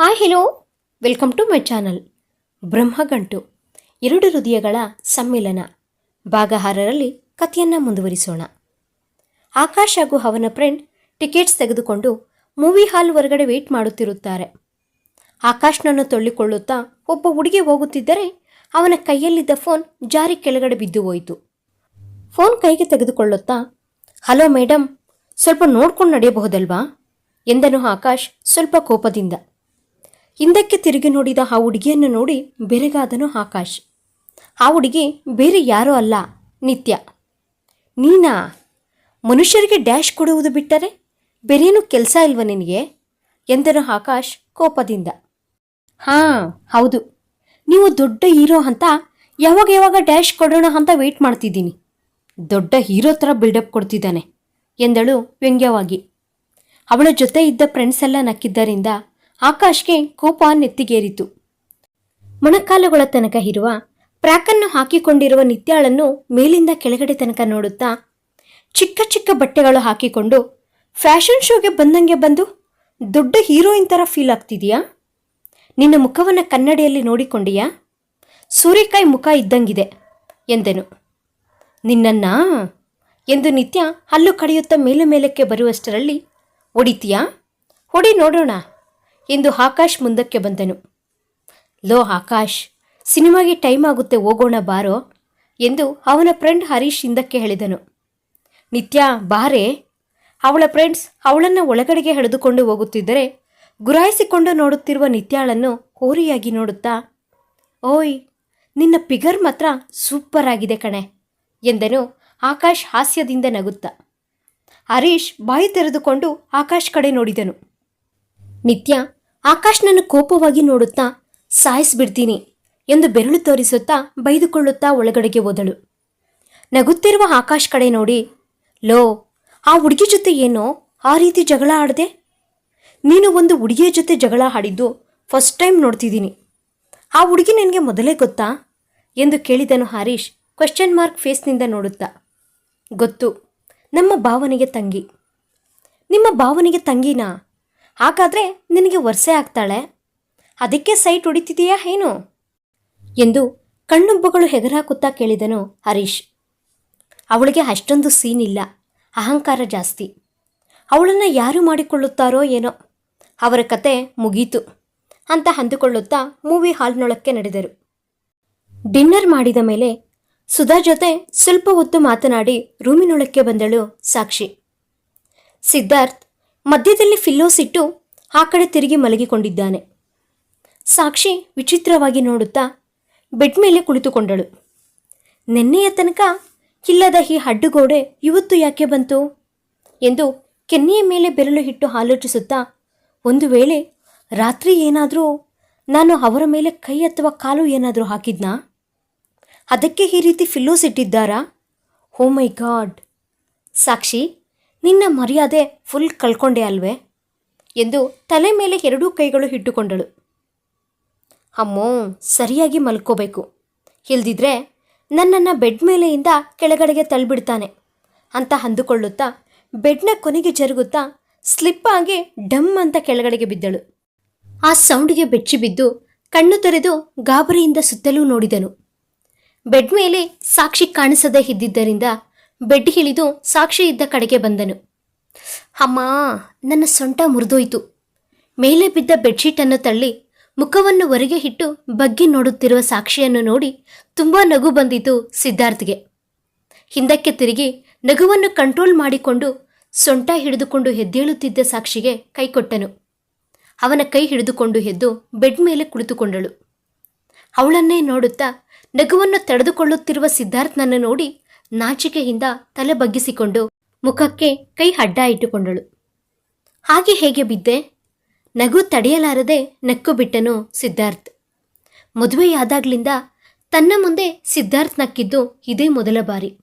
Hi hello welcome to my channel Brahmagantu. ಎರಡು ಹೃದಯಗಳ ಸಮ್ಮಿಲನ. ಭಾಗಹಾರರಲ್ಲಿ ಕಥೆಯನ್ನು ಮುಂದುವರಿಸೋಣ. ಆಕಾಶ್ ಹಾಗೂ ಅವನ ಫ್ರೆಂಡ್ ಟಿಕೆಟ್ಸ್ ತೆಗೆದುಕೊಂಡು ಮೂವಿ ಹಾಲ್ ಹೊರಗಡೆ ವೇಟ್ ಮಾಡುತ್ತಿರುತ್ತಾರೆ. ಆಕಾಶ್ನನ್ನು ತಳ್ಳಿಕೊಳ್ಳುತ್ತಾ ಒಬ್ಬ ಹುಡುಗಿ ಹೋಗುತ್ತಿದ್ದರೆ ಅವನ ಕೈಯಲ್ಲಿದ್ದ ಫೋನ್ ಜಾರಿ ಕೆಳಗಡೆ ಬಿದ್ದು ಹೋಯಿತು. ಫೋನ್ ಕೈಗೆ ತೆಗೆದುಕೊಳ್ಳುತ್ತಾ ಹಲೋ ಮೇಡಮ್ ಸ್ವಲ್ಪ ನೋಡ್ಕೊಂಡು ನಡೆಯಬಹುದಲ್ವಾ? ಎಂದನು ಆಕಾಶ್ ಸ್ವಲ್ಪ ಕೋಪದಿಂದ. ಹಿಂದಕ್ಕೆ ತಿರುಗಿ ನೋಡಿದ ಆ ಹುಡುಗಿಯನ್ನು ನೋಡಿ ಬೆರಗಾದನು ಆಕಾಶ್. ಆ ಹುಡುಗಿ, ಬೇರೆ ಯಾರೂ ಅಲ್ಲ, ನಿತ್ಯ. ನೀನಾ? ಮನುಷ್ಯರಿಗೆ ಡ್ಯಾಶ್ ಕೊಡುವುದು ಬಿಟ್ಟರೆ ಬೇರೇನೂ ಕೆಲಸ ಇಲ್ವ ನಿನಗೆ? ಎಂದನು ಆಕಾಶ್ ಕೋಪದಿಂದ. ಹಾಂ, ಹೌದು. ನೀವು ದೊಡ್ಡ ಹೀರೋ ಅಂತ ಯಾವಾಗ ಯಾವಾಗ ಡ್ಯಾಶ್ ಕೊಡೋಣ ಅಂತ ವೆಯ್ಟ್ ಮಾಡ್ತಿದ್ದೀನಿ. ದೊಡ್ಡ ಹೀರೋ ಥರ ಬಿಲ್ಡಪ್ ಕೊಡ್ತಿದ್ದಾನೆ, ಎಂದಳು ವ್ಯಂಗ್ಯವಾಗಿ. ಅವಳ ಜೊತೆ ಇದ್ದ ಫ್ರೆಂಡ್ಸ್ ಎಲ್ಲ ನಕ್ಕಿದ್ದರಿಂದ ಆಕಾಶ್ಗೆ ಕೋಪ ನೆತ್ತಿಗೇರಿತು. ಮೊಣಕಾಲುಗಳ ತನಕ ಇರುವ, ಪ್ರಾಕನ್ನು ಹಾಕಿಕೊಂಡಿರುವ ನಿತ್ಯಾಳನ್ನು ಮೇಲಿಂದ ಕೆಳಗಡೆ ತನಕ ನೋಡುತ್ತಾ, ಚಿಕ್ಕ ಚಿಕ್ಕ ಬಟ್ಟೆಗಳು ಹಾಕಿಕೊಂಡು, ಫ್ಯಾಷನ್ ಶೋಗೆ ಬಂದಂಗೆ ಬಂದು, ದೊಡ್ಡ ಹೀರೋಯಿನ್ ಥರ ಫೀಲ್ ಆಗ್ತಿದೆಯಾ? ನಿನ್ನ ಮುಖವನ್ನು ಕನ್ನಡಿಯಲ್ಲಿ ನೋಡಿಕೊಂಡಿಯಾ? ಸೂರ್ಯಕಾಯಿ ಮುಖ ಇದ್ದಂಗಿದೆ ಎಂದೆನು. ನಿನ್ನ ಎಂದು ನಿತ್ಯ ಹಲ್ಲು ಕಡಿಯುತ್ತಾ ಮೇಲೆ ಮೇಲಕ್ಕೆ ಬರುವಷ್ಟರಲ್ಲಿ, ಹೊಡಿತೀಯಾ? ಹೊಡಿ ನೋಡೋಣ. ಎಂದು ಆಕಾಶ್ ಮುಂದಕ್ಕೆ ಬಂದನು. ಲೋ ಆಕಾಶ್, ಸಿನಿಮಾಗೆ ಟೈಮ್ ಆಗುತ್ತೆ, ಹೋಗೋಣ, ಬಾರೋ ಎಂದು ಅವನ ಫ್ರೆಂಡ್ ಹರೀಶ್ ಹಿಂದಕ್ಕೆ ಹೇಳಿದನು. ನಿತ್ಯ, ಬಾರೆ? ಅವಳ ಫ್ರೆಂಡ್ಸ್ ಅವಳನ್ನು ಒಳಗಡೆಗೆ ಎಳೆದುಕೊಂಡು ಹೋಗುತ್ತಿದ್ದರೆ ಗುರಾಯಿಸಿಕೊಂಡು ನೋಡುತ್ತಿರುವ ನಿತ್ಯಾಳನ್ನು ಹೋರಿಯಾಗಿ ನೋಡುತ್ತಾ, ಓಯ್, ನಿನ್ನ ಪಿಗರ್ ಮಾತ್ರ ಸೂಪರ್ ಆಗಿದೆ ಕಣೆ ಎಂದನು ಆಕಾಶ್ ಹಾಸ್ಯದಿಂದ ನಗುತ್ತಾ. ಹರೀಶ್ ಬಾಯಿ ತೆರೆದುಕೊಂಡು ಆಕಾಶ್ ಕಡೆ ನೋಡಿದನು. ನಿತ್ಯ ಆಕಾಶ್ನನ್ನು ಕೋಪವಾಗಿ ನೋಡುತ್ತಾ, ಸಾಯಿಸ್ಬಿಡ್ತೀನಿ ಎಂದು ಬೆರಳು ತೋರಿಸುತ್ತಾ ಬೈದುಕೊಳ್ಳುತ್ತಾ ಒಳಗಡೆಗೆ ಹೋದಳು. ನಗುತ್ತಿರುವ ಆಕಾಶ್ ಕಡೆ ನೋಡಿ, ಲೋ, ಆ ಹುಡುಗಿ ಜೊತೆ ಏನೋ ಆ ರೀತಿ ಜಗಳ ಆಡದೆ? ನೀನು ಒಂದು ಹುಡುಗಿಯ ಜೊತೆ ಜಗಳ ಆಡಿದ್ದು ಫಸ್ಟ್ ಟೈಮ್ ನೋಡ್ತಿದ್ದೀನಿ. ಆ ಹುಡುಗಿ ನಿನಗೆ ಮೊದಲೇ ಗೊತ್ತಾ? ಎಂದು ಕೇಳಿದನು ಹರೀಶ್ ಕ್ವೆಶ್ಚನ್ ಮಾರ್ಕ್ ಫೇಸ್ನಿಂದ ನೋಡುತ್ತಾ. ಗೊತ್ತು, ನಮ್ಮ ಭಾವನೆಗೆ ತಂಗಿ. ನಿಮ್ಮ ಭಾವನೆಗೆ ತಂಗಿನಾ? ಹಾಗಾದರೆ ನಿನಗೆ ವರ್ಷೆ ಆಗ್ತಾಳೆ? ಅದಕ್ಕೆ ಸೈಟ್ ಹೊಡಿತಿದೆಯಾ ಏನು? ಎಂದು ಕಣ್ಣುಬ್ಬಗಳು ಹೆಗರಾಕುತ್ತಾ ಕೇಳಿದನು ಹರೀಶ್. ಅವಳಿಗೆ ಅಷ್ಟೊಂದು ಸೀನ್ ಇಲ್ಲ, ಅಹಂಕಾರ ಜಾಸ್ತಿ. ಅವಳನ್ನು ಯಾರು ಮಾಡಿಕೊಳ್ಳುತ್ತಾರೋ ಏನೋ. ಅವರ ಕತೆ ಮುಗೀತು ಅಂತ ಅಂದುಕೊಳ್ಳುತ್ತಾ ಮೂವಿ ಹಾಲ್ನೊಳಕ್ಕೆ ನಡೆದರು. ಡಿನ್ನರ್ ಮಾಡಿದ ಮೇಲೆ ಸುಧಾ ಜೊತೆ ಸ್ವಲ್ಪ ಹೊತ್ತು ಮಾತನಾಡಿ ರೂಮಿನೊಳಕ್ಕೆ ಬಂದಳು ಸಾಕ್ಷಿ. ಸಿದ್ಧಾರ್ಥ್ ಮಧ್ಯದಲ್ಲಿ ಫಿಲ್ಲೋಸ್ ಇಟ್ಟು ಆ ಕಡೆ ತಿರುಗಿ ಮಲಗಿಕೊಂಡಿದ್ದಾನೆ. ಸಾಕ್ಷಿ ವಿಚಿತ್ರವಾಗಿ ನೋಡುತ್ತಾ ಬೆಡ್ ಮೇಲೆ ಕುಳಿತುಕೊಂಡಳು. ನೆನ್ನೆಯ ತನಕ ಇಲ್ಲದ ಈ ಹಡ್ಡುಗೋಡೆ ಇವತ್ತು ಯಾಕೆ ಬಂತು? ಎಂದು ಕೆನ್ನೆಯ ಮೇಲೆ ಬೆರಳು ಹಿಟ್ಟು ಆಲೋಚಿಸುತ್ತಾ ಒಂದು ವೇಳೆ ರಾತ್ರಿ ಏನಾದರೂ ನಾನು ಅವರ ಮೇಲೆ ಕೈ ಅಥವಾ ಕಾಲು ಏನಾದರೂ ಹಾಕಿದ್ನಾ? ಅದಕ್ಕೆ ಈ ರೀತಿ ಫಿಲ್ಲೋಸ್ ಇಟ್ಟಿದ್ದಾರಾ? ಓ ಮೈ ಗಾಡ್! ಸಾಕ್ಷಿ ನಿನ್ನ ಮರ್ಯಾದೆ ಫುಲ್ ಕಳ್ಕೊಂಡೆ ಅಲ್ವೇ? ಎಂದು ತಲೆ ಮೇಲೆ ಎರಡೂ ಕೈಗಳು ಇಟ್ಟುಕೊಂಡಳು. ಅಮ್ಮೋ, ಸರಿಯಾಗಿ ಮಲ್ಕೋಬೇಕು. ಇಲ್ದಿದ್ರೆ ನನ್ನನ್ನು ಬೆಡ್ ಮೇಲೆಯಿಂದ ಕೆಳಗಡೆಗೆ ತಳ್ಳಿಬಿಡ್ತಾನೆ ಅಂತ ಅಂದುಕೊಳ್ಳುತ್ತಾ ಬೆಡ್ನ ಕೊನೆಗೆ ಜರುಗುತ್ತಾ ಸ್ಲಿಪ್ ಆಗಿ ಡಮ್ ಅಂತ ಕೆಳಗಡೆಗೆ ಬಿದ್ದಳು. ಆ ಸೌಂಡಿಗೆ ಬೆಚ್ಚಿ ಬಿದ್ದು ಕಣ್ಣು ತೆರೆದು ಗಾಬರಿಯಿಂದ ಸುತ್ತಲೂ ನೋಡಿದನು. ಬೆಡ್ ಮೇಲೆ ಸಾಕ್ಷಿ ಕಾಣಿಸದೇ ಇದ್ದಿದ್ದರಿಂದ ಬೆಡ್ ಹಿಳಿದು ಸಾಕ್ಷಿ ಇದ್ದ ಕಡೆಗೆ ಬಂದನು. ಅಮ್ಮ, ನನ್ನ ಸೊಂಟ ಮುರಿದೋಯ್ತು. ಮೇಲೆ ಬಿದ್ದ ಬೆಡ್ಶೀಟನ್ನು ತಳ್ಳಿ ಮುಖವನ್ನು ಹೊರಗೆ ಇಟ್ಟು ಬಗ್ಗಿ ನೋಡುತ್ತಿರುವ ಸಾಕ್ಷಿಯನ್ನು ನೋಡಿ ತುಂಬಾ ನಗು ಬಂದಿತು ಸಿದ್ಧಾರ್ಥ್ಗೆ. ಹಿಂದಕ್ಕೆ ತಿರುಗಿ ನಗುವನ್ನು ಕಂಟ್ರೋಲ್ ಮಾಡಿಕೊಂಡು ಸೊಂಟ ಹಿಡಿದುಕೊಂಡು ಎದ್ದೇಳುತ್ತಿದ್ದ ಸಾಕ್ಷಿಗೆ ಕೈ ಕೊಟ್ಟನು. ಅವನ ಕೈ ಹಿಡಿದುಕೊಂಡು ಎದ್ದು ಬೆಡ್ ಮೇಲೆ ಕುಳಿತುಕೊಂಡಳು. ಅವಳನ್ನೇ ನೋಡುತ್ತಾ ನಗುವನ್ನು ತಡೆದುಕೊಳ್ಳುತ್ತಿರುವ ಸಿದ್ಧಾರ್ಥ್ನನ್ನು ನೋಡಿ ನಾಚಿಕೆಯಿಂದ ತಲೆ ಬಗ್ಗಿಸಿಕೊಂಡು ಮುಖಕ್ಕೆ ಕೈ ಅಡ್ಡ ಇಟ್ಟುಕೊಂಡಳು. ಹಾಗೆ ಹೇಗೆ ಬಿದ್ದೆ? ನಗು ತಡೆಯಲಾರದೆ ನಕ್ಕು ಬಿಟ್ಟನು ಸಿದ್ಧಾರ್ಥ್. ಮದುವೆಯಾದಾಗ್ಲಿಂದ ತನ್ನ ಮುಂದೆ ಸಿದ್ಧಾರ್ಥ್ ನಕ್ಕಿದ್ದು ಇದೇ ಮೊದಲ ಬಾರಿ.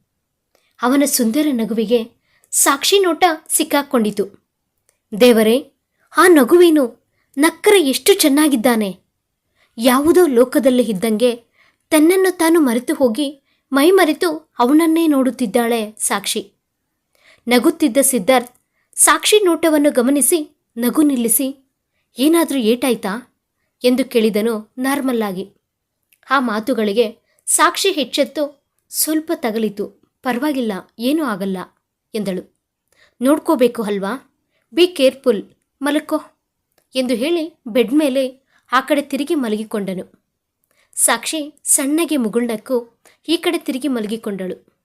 ಅವನ ಸುಂದರ ನಗುವಿಗೆ ಸಾಕ್ಷಿ ನೋಟ ಸಿಕ್ಕಾಕ್ಕೊಂಡಿತು ದೇವರೇ, ಆ ನಗುವೇನು ನಕ್ಕರೆ ಎಷ್ಟು ಚೆನ್ನಾಗಿದ್ದಾನೆ. ಯಾವುದೋ ಲೋಕದಲ್ಲಿ ಇದ್ದಂಗೆ ತನ್ನನ್ನು ತಾನು ಮರೆತು ಹೋಗಿ ಮೈ ಮರೆತು ಅವನನ್ನೇ ನೋಡುತ್ತಿದ್ದಾಳೆ ಸಾಕ್ಷಿ. ನಗುತ್ತಿದ್ದ ಸಿದ್ಧಾರ್ಥ್ ಸಾಕ್ಷಿ ನೋಟವನ್ನು ಗಮನಿಸಿ ನಗು ನಿಲ್ಲಿಸಿ, ಏನಾದರೂ ಏಟಾಯ್ತಾ? ಎಂದು ಕೇಳಿದನು ನಾರ್ಮಲ್ ಆಗಿ ಆ ಮಾತುಗಳಿಗೆ ಸಾಕ್ಷಿ ಹೆಚ್ಚೆತ್ತು, ಸ್ವಲ್ಪ ತಗಲಿತು. ಪರವಾಗಿಲ್ಲ, ಏನೂ ಆಗಲ್ಲ ಎಂದಳು. ನೋಡ್ಕೋಬೇಕು ಅಲ್ವಾ? ಬಿ ಕೇರ್ಫುಲ್, ಮಲಕೋ ಎಂದು ಹೇಳಿ ಬೆಡ್ ಮೇಲೆ ಆ ಕಡೆ ತಿರುಗಿ ಮಲಗಿಕೊಂಡನು. ಸಾಕ್ಷಿ ಸಣ್ಣಗೆ ಮುಗುಳ್ನಕ್ಕು ಈ ಕಡೆ ತಿರುಗಿ ಮಲಗಿಕೊಂಡಳು.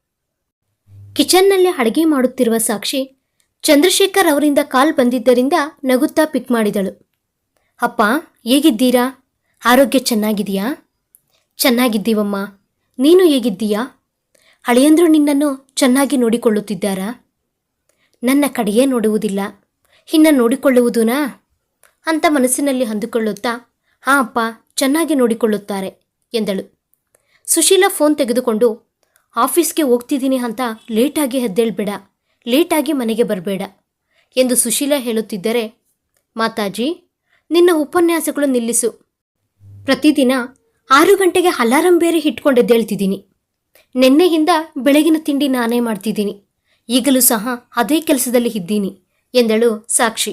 ಕಿಚನ್ನಲ್ಲಿ ಅಡುಗೆ ಮಾಡುತ್ತಿರುವ ಸಾಕ್ಷಿ ಚಂದ್ರಶೇಖರ್ ಅವರಿಂದ ಕಾಲ್ ಬಂದಿದ್ದರಿಂದ ನಗುತ್ತಾ ಪಿಕ್ ಮಾಡಿದಳು. ಅಪ್ಪ, ಹೇಗಿದ್ದೀರಾ? ಆರೋಗ್ಯ ಚೆನ್ನಾಗಿದೆಯಾ? ಚೆನ್ನಾಗಿದ್ದೀವಮ್ಮ. ನೀನು ಹೇಗಿದ್ದೀಯಾ? ಹಳೆಯಂದ್ರು ನಿನ್ನನ್ನು ಚೆನ್ನಾಗಿ ನೋಡಿಕೊಳ್ಳುತ್ತಿದ್ದಾರಾ? ನನ್ನ ಕಡೆಯೇ ನೋಡುವುದಿಲ್ಲ. ಇನ್ನು ನೋಡಿಕೊಳ್ಳುವುದೂನಾ? ಅಂತ ಮನಸ್ಸಿನಲ್ಲಿ ಅಂದುಕೊಳ್ಳುತ್ತಾ ಹಾಂ ಅಪ್ಪ, ಚೆನ್ನಾಗಿ ನೋಡಿಕೊಳ್ಳುತ್ತಾರೆ, ಎಂದಳು. ಸುಶೀಲಾ ಫೋನ್ ತೆಗೆದುಕೊಂಡು, ಆಫೀಸ್ಗೆ ಹೋಗ್ತಿದ್ದೀನಿ ಅಂತ ಲೇಟಾಗಿ ಎದ್ದೇಳ್ಬೇಡ, ಲೇಟಾಗಿ ಮನೆಗೆ ಬರಬೇಡ ಎಂದು ಸುಶೀಲಾ ಹೇಳುತ್ತಿದ್ದರೆ, ಮಾತಾಜಿ, ನಿನ್ನ ಉಪನ್ಯಾಸಗಳು ನಿಲ್ಲಿಸು. ಪ್ರತಿದಿನ ಆರು ಗಂಟೆಗೆ ಅಲಾರಂ ಬೇರೆ ಇಟ್ಕೊಂಡೆದ್ದೇಳ್ತಿದ್ದೀನಿ ನಿನ್ನೆಯಿಂದ ಬೆಳಗಿನ ತಿಂಡಿ ನಾನೇ ಮಾಡ್ತಿದ್ದೀನಿ. ಈಗಲೂ ಸಹ ಅದೇ ಕೆಲಸದಲ್ಲಿ ಇದ್ದೀನಿ ಎಂದಳು ಸಾಕ್ಷಿ.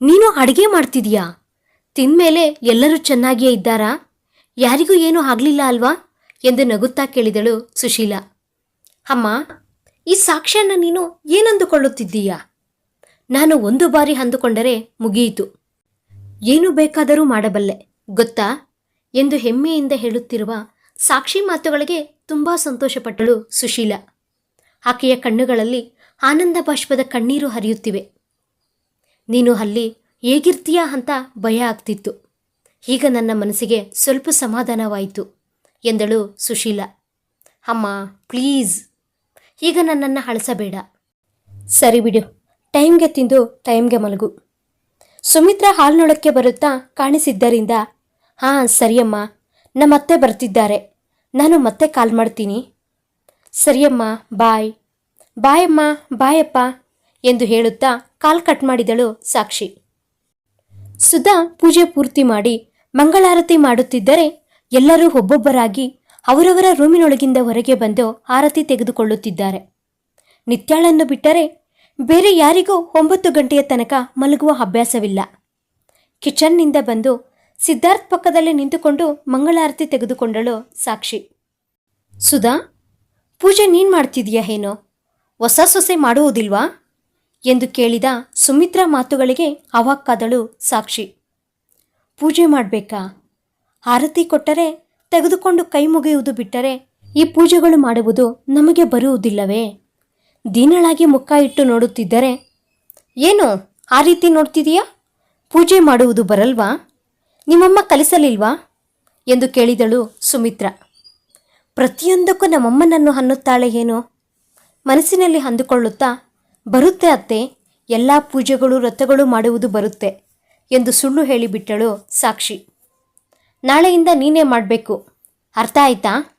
ನೀನು ಅಡುಗೆ ಮಾಡ್ತಿದೀಯಾ ತಿಂದ್ಮೇಲೆ ಎಲ್ಲರೂ ಚೆನ್ನಾಗಿಯೇ ಇದ್ದಾರಾ? ಯಾರಿಗೂ ಏನೂ ಆಗಲಿಲ್ಲ ಅಲ್ವಾ? ಎಂದು ನಗುತ್ತಾ ಕೇಳಿದಳು ಸುಶೀಲಾ. ಅಮ್ಮ, ಈ ಸಾಕ್ಷ್ಯನ ನೀನು ಏನಂದುಕೊಳ್ಳುತ್ತಿದ್ದೀಯಾ? ನಾನು ಒಂದು ಬಾರಿ ಅಂದುಕೊಂಡರೆ ಮುಗಿಯಿತು. ಏನು ಬೇಕಾದರೂ ಮಾಡಬಲ್ಲೆ, ಗೊತ್ತಾ? ಎಂದು ಹೆಮ್ಮೆಯಿಂದ ಹೇಳುತ್ತಿರುವ ಸಾಕ್ಷಿ ಮಾತುಗಳಿಗೆ ತುಂಬ ಸಂತೋಷಪಟ್ಟಳು ಸುಶೀಲ. ಆಕೆಯ ಕಣ್ಣುಗಳಲ್ಲಿ ಆನಂದ ಬಾಷ್ಪದ ಕಣ್ಣೀರು ಹರಿಯುತ್ತಿವೆ. ನೀನು ಅಲ್ಲಿ ಹೇಗಿರ್ತೀಯಾ ಅಂತ ಭಯ ಆಗ್ತಿತ್ತು. ಈಗ ನನ್ನ ಮನಸ್ಸಿಗೆ ಸ್ವಲ್ಪ ಸಮಾಧಾನವಾಯಿತು. ಎಂದಳು ಸುಶೀಲ. ಅಮ್ಮ, ಪ್ಲೀಸ್. ಈಗ ನನ್ನನ್ನು ಅಳಿಸಬೇಡ. ಸರಿ ಬಿಡು. ಟೈಮ್ಗೆ ತಿಂದು ಟೈಮ್ಗೆ ಮಲಗು. ಸುಮಿತ್ರಾ ಹಾಲ್ನೊಳಕ್ಕೆ ಬರುತ್ತಾ ಕಾಣಿಸಿದ್ದರಿಂದ, ಹಾಂ, ಸರಿಯಮ್ಮ. ನಮ್ಮತ್ತೆ ಬರ್ತಿದ್ದಾರೆ. ನಾನು ಮತ್ತೆ ಕಾಲ್ ಮಾಡ್ತೀನಿ. ಸರಿಯಮ್ಮ, ಬಾಯ್. ಬಾಯಮ್ಮ, ಬಾಯಪ್ಪ ಎಂದು ಹೇಳುತ್ತಾ ಕಾಲ್ ಕಟ್ ಮಾಡಿದಳು ಸಾಕ್ಷಿ. ಸುಧಾ ಪೂಜೆ ಪೂರ್ತಿ ಮಾಡಿ ಮಂಗಳಾರತಿ ಮಾಡುತ್ತಿದ್ದರೆ ಎಲ್ಲರೂ ಒಬ್ಬೊಬ್ಬರಾಗಿ ಅವರವರ ರೂಮಿನೊಳಗಿಂದ ಹೊರಗೆ ಬಂದು ಆರತಿ ತೆಗೆದುಕೊಳ್ಳುತ್ತಿದ್ದಾರೆ. ನಿತ್ಯಾಳನ್ನು ಬಿಟ್ಟರೆ ಬೇರೆ ಯಾರಿಗೂ ಒಂಬತ್ತು ಗಂಟೆಯ ತನಕ ಮಲಗುವ ಅಭ್ಯಾಸವಿಲ್ಲ. ಕಿಚನ್ನಿಂದ ಬಂದು ಸಿದ್ಧಾರ್ಥ್ ಪಕ್ಕದಲ್ಲಿ ನಿಂತುಕೊಂಡು ಮಂಗಳಾರತಿ ತೆಗೆದುಕೊಂಡಳು ಸಾಕ್ಷಿ. ಸುಧಾ, ಪೂಜೆ ನೀನು ಮಾಡ್ತಿದೀಯಾ ಏನೋ ಹೊಸ ಸೊಸೆ ಮಾಡುವುದಿಲ್ವಾ? ಎಂದು ಕೇಳಿದ ಸುಮಿತ್ರಾ ಮಾತುಗಳಿಗೆ ಅವಾಕ್ಕಾದಳು ಸಾಕ್ಷಿ. ಪೂಜೆ ಮಾಡಬೇಕಾ? ಆರತಿ ಕೊಟ್ಟರೆ, ತೆಗೆದುಕೊಂಡು ಕೈ ಮುಗಿಯುವುದು ಬಿಟ್ಟರೆ ಈ ಪೂಜೆಗಳು ಮಾಡುವುದು ನಮಗೆ ಬರುವುದಿಲ್ಲವೇ? ದೀನಳಾಗಿ ಮುಖ ಇಟ್ಟು ನೋಡುತ್ತಿದ್ದರೆ, ಏನು, ಆ ರೀತಿ ನೋಡ್ತಿದೀಯಾ? ಪೂಜೆ ಮಾಡುವುದು ಬರಲ್ವಾ? ನಿಮ್ಮಮ್ಮ ಕಲಿಸಲಿಲ್ವಾ? ಎಂದು ಕೇಳಿದಳು ಸುಮಿತ್ರ. ಪ್ರತಿಯೊಂದಕ್ಕೂ ನಮ್ಮಮ್ಮನನ್ನು ಅನ್ನುತ್ತಾಳೆ ಏನು? ಮನಸ್ಸಿನಲ್ಲಿ ಅಂದುಕೊಳ್ಳುತ್ತಾ, ಬರುತ್ತೆ ಅತ್ತೆ, ಎಲ್ಲ ಪೂಜೆಗಳು, ವ್ರತಗಳು ಮಾಡುವುದು ಬರುತ್ತೆ ಎಂದು ಸುಳ್ಳು ಹೇಳಿಬಿಟ್ಟಳು ಸಾಕ್ಷಿ. ನಾಳೆಯಿಂದ ನೀನೇ ಮಾಡಬೇಕು. ಅರ್ಥ ಆಯ್ತಾ?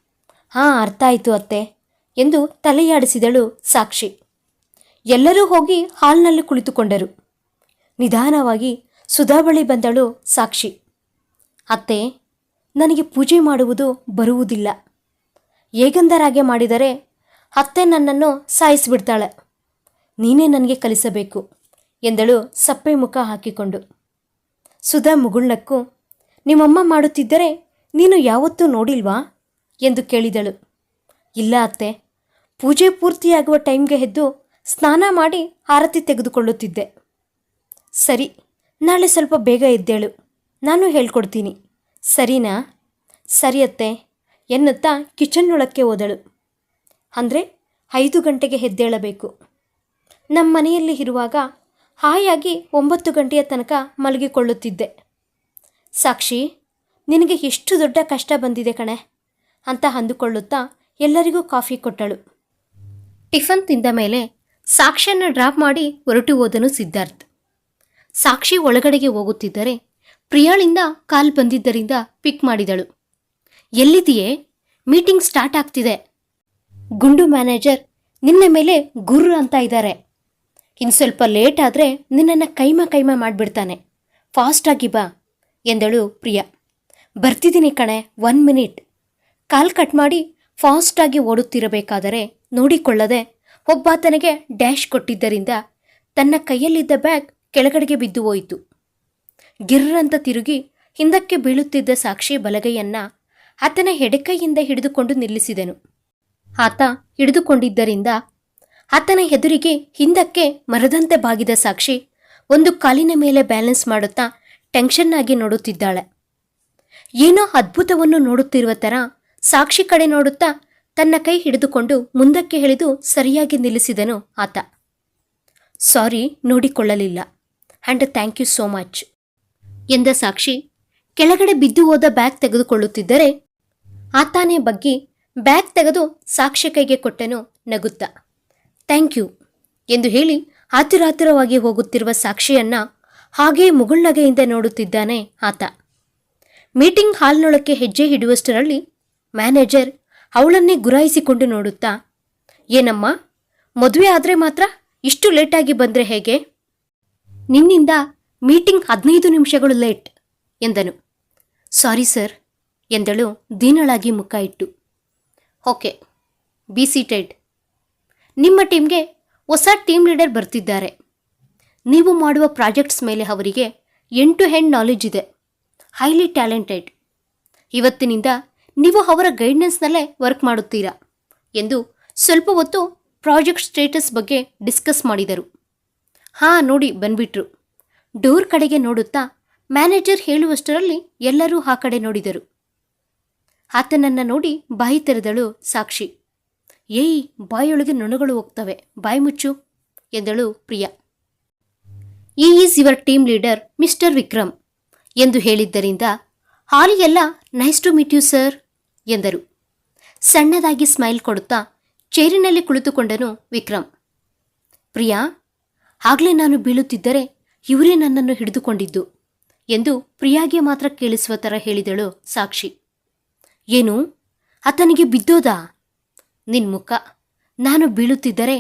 ಹಾಂ, ಅರ್ಥ ಆಯಿತು ಅತ್ತೆ ಎಂದು ತಲೆಯಾಡಿಸಿದಳು ಸಾಕ್ಷಿ. ಎಲ್ಲರೂ ಹೋಗಿ ಹಾಲ್ನಲ್ಲಿ ಕುಳಿತುಕೊಂಡರು. ನಿಧಾನವಾಗಿ ಸುಧಾ ಬಳಿ ಬಂದಳು ಸಾಕ್ಷಿ. ಅತ್ತೆ, ನನಗೆ ಪೂಜೆ ಮಾಡುವುದು ಬರುವುದಿಲ್ಲ. ಹೇಗೆಂದರಾಗೆ ಮಾಡಿದರೆ ಅತ್ತೆ ನನ್ನನ್ನು ಸಾಯಿಸಿಬಿಡ್ತಾಳೆ. ನೀನೇ ನನಗೆ ಕಲಿಸಬೇಕು ಎಂದಳು ಸಪ್ಪೆ ಮುಖ ಹಾಕಿಕೊಂಡು. ಸುಧಾ ಮುಗುಳ್ನಕ್ಕು ನಿಮ್ಮಮ್ಮ ಮಾಡುತ್ತಿದ್ದರೆ ನೀನು ಯಾವತ್ತೂ ನೋಡಿಲ್ವಾ? ಎಂದು ಕೇಳಿದಳು. ಇಲ್ಲ ಅತ್ತೆ. ಪೂಜೆ ಪೂರ್ತಿಯಾಗುವ ಟೈಮ್ಗೆ ಎದ್ದು ಸ್ನಾನ ಮಾಡಿ ಆರತಿ ತೆಗೆದುಕೊಳ್ಳುತ್ತಿದ್ದೆ. ಸರಿ, ನಾಳೆ ಸ್ವಲ್ಪ ಬೇಗ ಎದ್ದೇಳು. ನಾನು ಹೇಳ್ಕೊಡ್ತೀನಿ. ಸರಿನಾ? ಸರಿ ಅತ್ತೆ, ಎನ್ನುತ್ತಾ ಕಿಚನ್ನೊಳಕ್ಕೆ ಹೋದಳು. ಅಂದರೆ ಐದು ಗಂಟೆಗೆ ಎದ್ದೇಳಬೇಕು. ನಮ್ಮ ಮನೆಯಲ್ಲಿ ಇರುವಾಗ ಹಾಯಾಗಿ ಒಂಬತ್ತು ಗಂಟೆಯ ತನಕ ಮಲಗಿಕೊಳ್ಳುತ್ತಿದ್ದೆ. ಸಾಕ್ಷಿ, ನಿನಗೆ ಎಷ್ಟು ದೊಡ್ಡ ಕಷ್ಟ ಬಂದಿದೆ ಕಣೆ, ಅಂತ ಅಂದುಕೊಳ್ಳುತ್ತಾ ಎಲ್ಲರಿಗೂ ಕಾಫಿ ಕೊಟ್ಟಳು. ಟಿಫನ್ ತಿಂದ ಮೇಲೆ ಸಾಕ್ಷಿಯನ್ನು ಡ್ರಾಪ್ ಮಾಡಿ ಹೊರಟು ಹೋದನು ಸಿದ್ಧಾರ್ಥ್. ಸಾಕ್ಷಿ ಒಳಗಡೆಗೆ ಹೋಗುತ್ತಿದ್ದರೆ ಪ್ರಿಯಾಳಿಂದ ಕಾಲ್ ಬಂದಿದ್ದರಿಂದ ಪಿಕ್ ಮಾಡಿದಳು. ಎಲ್ಲಿದೆಯೇ ಮೀಟಿಂಗ್ ಸ್ಟಾರ್ಟ್ ಆಗ್ತಿದೆ. ಗುಂಡು ಮ್ಯಾನೇಜರ್ ನಿನ್ನ ಮೇಲೆ ಗುರು ಅಂತ ಇದ್ದಾರೆ. ಇನ್ನು ಸ್ವಲ್ಪ ಲೇಟ್ ಆದರೆ ನಿನ್ನನ್ನು ಕೈಮ ಕೈಮ ಮಾಡಿಬಿಡ್ತಾನೆ. ಫಾಸ್ಟಾಗಿ ಬಾ. ಎಂದಳು ಪ್ರಿಯಾ. ಬರ್ತಿದ್ದೀನಿ ಕಣೆ ಒನ್ ಮಿನಿಟ್ ಕಾಲ್ ಕಟ್ ಮಾಡಿ ಫಾಸ್ಟಾಗಿ ಓಡುತ್ತಿರಬೇಕಾದರೆ ನೋಡಿಕೊಳ್ಳದೆ ಒಬ್ಬಾತನಿಗೆ ಡ್ಯಾಶ್ ಕೊಟ್ಟಿದ್ದರಿಂದ ತನ್ನ ಕೈಯಲ್ಲಿದ್ದ ಬ್ಯಾಗ್ ಕೆಳಗಡೆಗೆ ಬಿದ್ದು ಹೋಯಿತು. ಗಿರ್ರಂತ ತಿರುಗಿ ಹಿಂದಕ್ಕೆ ಬೀಳುತ್ತಿದ್ದ ಸಾಕ್ಷಿ ಬಲಗೈಯನ್ನ ಆತನ ಎಡಕೈಯಿಂದ ಹಿಡಿದುಕೊಂಡು ನಿಲ್ಲಿಸಿದನು. ಆತ ಹಿಡಿದುಕೊಂಡಿದ್ದರಿಂದ ಆತನ ಎದುರಿಗೆ ಹಿಂದಕ್ಕೆ ಮರದಂತೆ ಬಾಗಿದ ಸಾಕ್ಷಿ ಒಂದು ಕಾಲಿನ ಮೇಲೆ ಬ್ಯಾಲೆನ್ಸ್ ಮಾಡುತ್ತಾ ಟೆನ್ಷನ್ ಆಗಿ ನೋಡುತ್ತಿದ್ದಾಳೆ. ಏನೋ ಅದ್ಭುತವನ್ನು ನೋಡುತ್ತಿರುವ ತರ ಸಾಕ್ಷಿ ಕಡೆ ನೋಡುತ್ತಾ ತನ್ನ ಕೈ ಹಿಡಿದುಕೊಂಡು ಮುಂದಕ್ಕೆ ಹೇಳಿದು ಸರಿಯಾಗಿ ನಿಲ್ಲಿಸಿದನು ಆತ. Sorry, ನೋಡಿಕೊಳ್ಳಲಿಲ್ಲ. And thank you so much ಎಂದ ಸಾಕ್ಷಿ. ಕೆಳಗಡೆ ಬಿದ್ದು ಹೋದ ಬ್ಯಾಗ್ ತೆಗೆದುಕೊಳ್ಳುತ್ತಿದ್ದರೆ ಆತಾನೇ ಬಗ್ಗಿ ಬ್ಯಾಗ್ ತೆಗೆದು ಸಾಕ್ಷಿ ಕೈಗೆ ಕೊಟ್ಟನು ನಗುತ್ತಾ. ಥ್ಯಾಂಕ್ ಯು ಎಂದು ಹೇಳಿ ಆತುರಾತುರವಾಗಿ ಹೋಗುತ್ತಿರುವ ಸಾಕ್ಷಿಯನ್ನ ಹಾಗೇ ಮುಗುಳ್ನಗೆಯಿಂದ ನೋಡುತ್ತಿದ್ದಾನೆ ಆತ. ಮೀಟಿಂಗ್ ಹಾಲ್ನೊಳಕ್ಕೆ ಹೆಜ್ಜೆ ಹಿಡಿಯುವಷ್ಟರಲ್ಲಿ ಮ್ಯಾನೇಜರ್ ಅವಳನ್ನೇ ಗುರಾಯಿಸಿಕೊಂಡು ನೋಡುತ್ತಾ, ಏನಮ್ಮ, ಮದುವೆ ಆದರೆ ಮಾತ್ರ ಇಷ್ಟು ಲೇಟಾಗಿ ಬಂದರೆ ಹೇಗೆ? ನಿನ್ನಿಂದ ಮೀಟಿಂಗ್ ಹದಿನೈದು ನಿಮಿಷಗಳು ಲೇಟ್, ಎಂದನು. ಸಾರಿ ಸರ್, ಎಂದಳು ದೀನಳಾಗಿ ಮುಖ ಇಟ್ಟು. Okay, be seated. ನಿಮ್ಮ ಟೀಮ್ಗೆ ಹೊಸ ಟೀಮ್ ಲೀಡರ್ ಬರ್ತಿದ್ದಾರೆ. ನೀವು ಮಾಡುವ ಪ್ರಾಜೆಕ್ಟ್ಸ್ ಮೇಲೆ ಅವರಿಗೆ ಎಂಟು ಹೆಂಡ್ ನಾಲೆಜ್ ಇದೆ. ಹೈಲಿ ಟ್ಯಾಲೆಂಟೆಡ್ ಇವತ್ತಿನಿಂದ ನೀವು ಅವರ ಗೈಡ್ನೆನ್ಸ್ನಲ್ಲೇ ವರ್ಕ್ ಮಾಡುತ್ತೀರಾ ಎಂದು ಸ್ವಲ್ಪ ಹೊತ್ತು ಪ್ರಾಜೆಕ್ಟ್ ಸ್ಟೇಟಸ್ ಬಗ್ಗೆ ಡಿಸ್ಕಸ್ ಮಾಡಿದರು. ಹಾಂ, ನೋಡಿ ಬಂದ್ಬಿಟ್ರು. ಡೋರ್ ಕಡೆಗೆ ನೋಡುತ್ತಾ ಮ್ಯಾನೇಜರ್ ಹೇಳುವಷ್ಟರಲ್ಲಿ ಎಲ್ಲರೂ ಆ ಕಡೆ ನೋಡಿದರು. ಆತನನ್ನು ನೋಡಿ ಬಾಯಿ ತೆರೆದಳು ಸಾಕ್ಷಿ. ಏಯ್, ಬಾಯೊಳಗೆ ನೊಣಗಳು ಹೋಗ್ತವೆ. ಬಾಯಿ ಮುಚ್ಚು ಎಂದಳು Priya. He is your team leader mister Vikram ಎಂದು ಹೇಳಿದ್ದರಿಂದ, ಹಾಲಿಗೆಲ್ಲ nice to meet you sir ಎಂದರು. ಸಣ್ಣದಾಗಿ ಸ್ಮೈಲ್ ಕೊಡುತ್ತಾ ಚೇರಿನಲ್ಲಿ ಕುಳಿತುಕೊಂಡನು ವಿಕ್ರಮ್ ಪ್ರಿಯಾ, ಆಗಲೇ ನಾನು ಬೀಳುತ್ತಿದ್ದರೆ ಇವರೇ ನನ್ನನ್ನು ಹಿಡಿದುಕೊಂಡಿದ್ದು ಎಂದು ಪ್ರಿಯಾಗೆ ಮಾತ್ರ ಕೇಳಿಸುವ ಥರ ಹೇಳಿದಳು ಸಾಕ್ಷಿ. ಏನು? ಆತನಿಗೆ ಬಿದ್ದೋದಾ? ನಿನ್ ಮುಖ. ನಾನು ಬೀಳುತ್ತಿದ್ದರೆ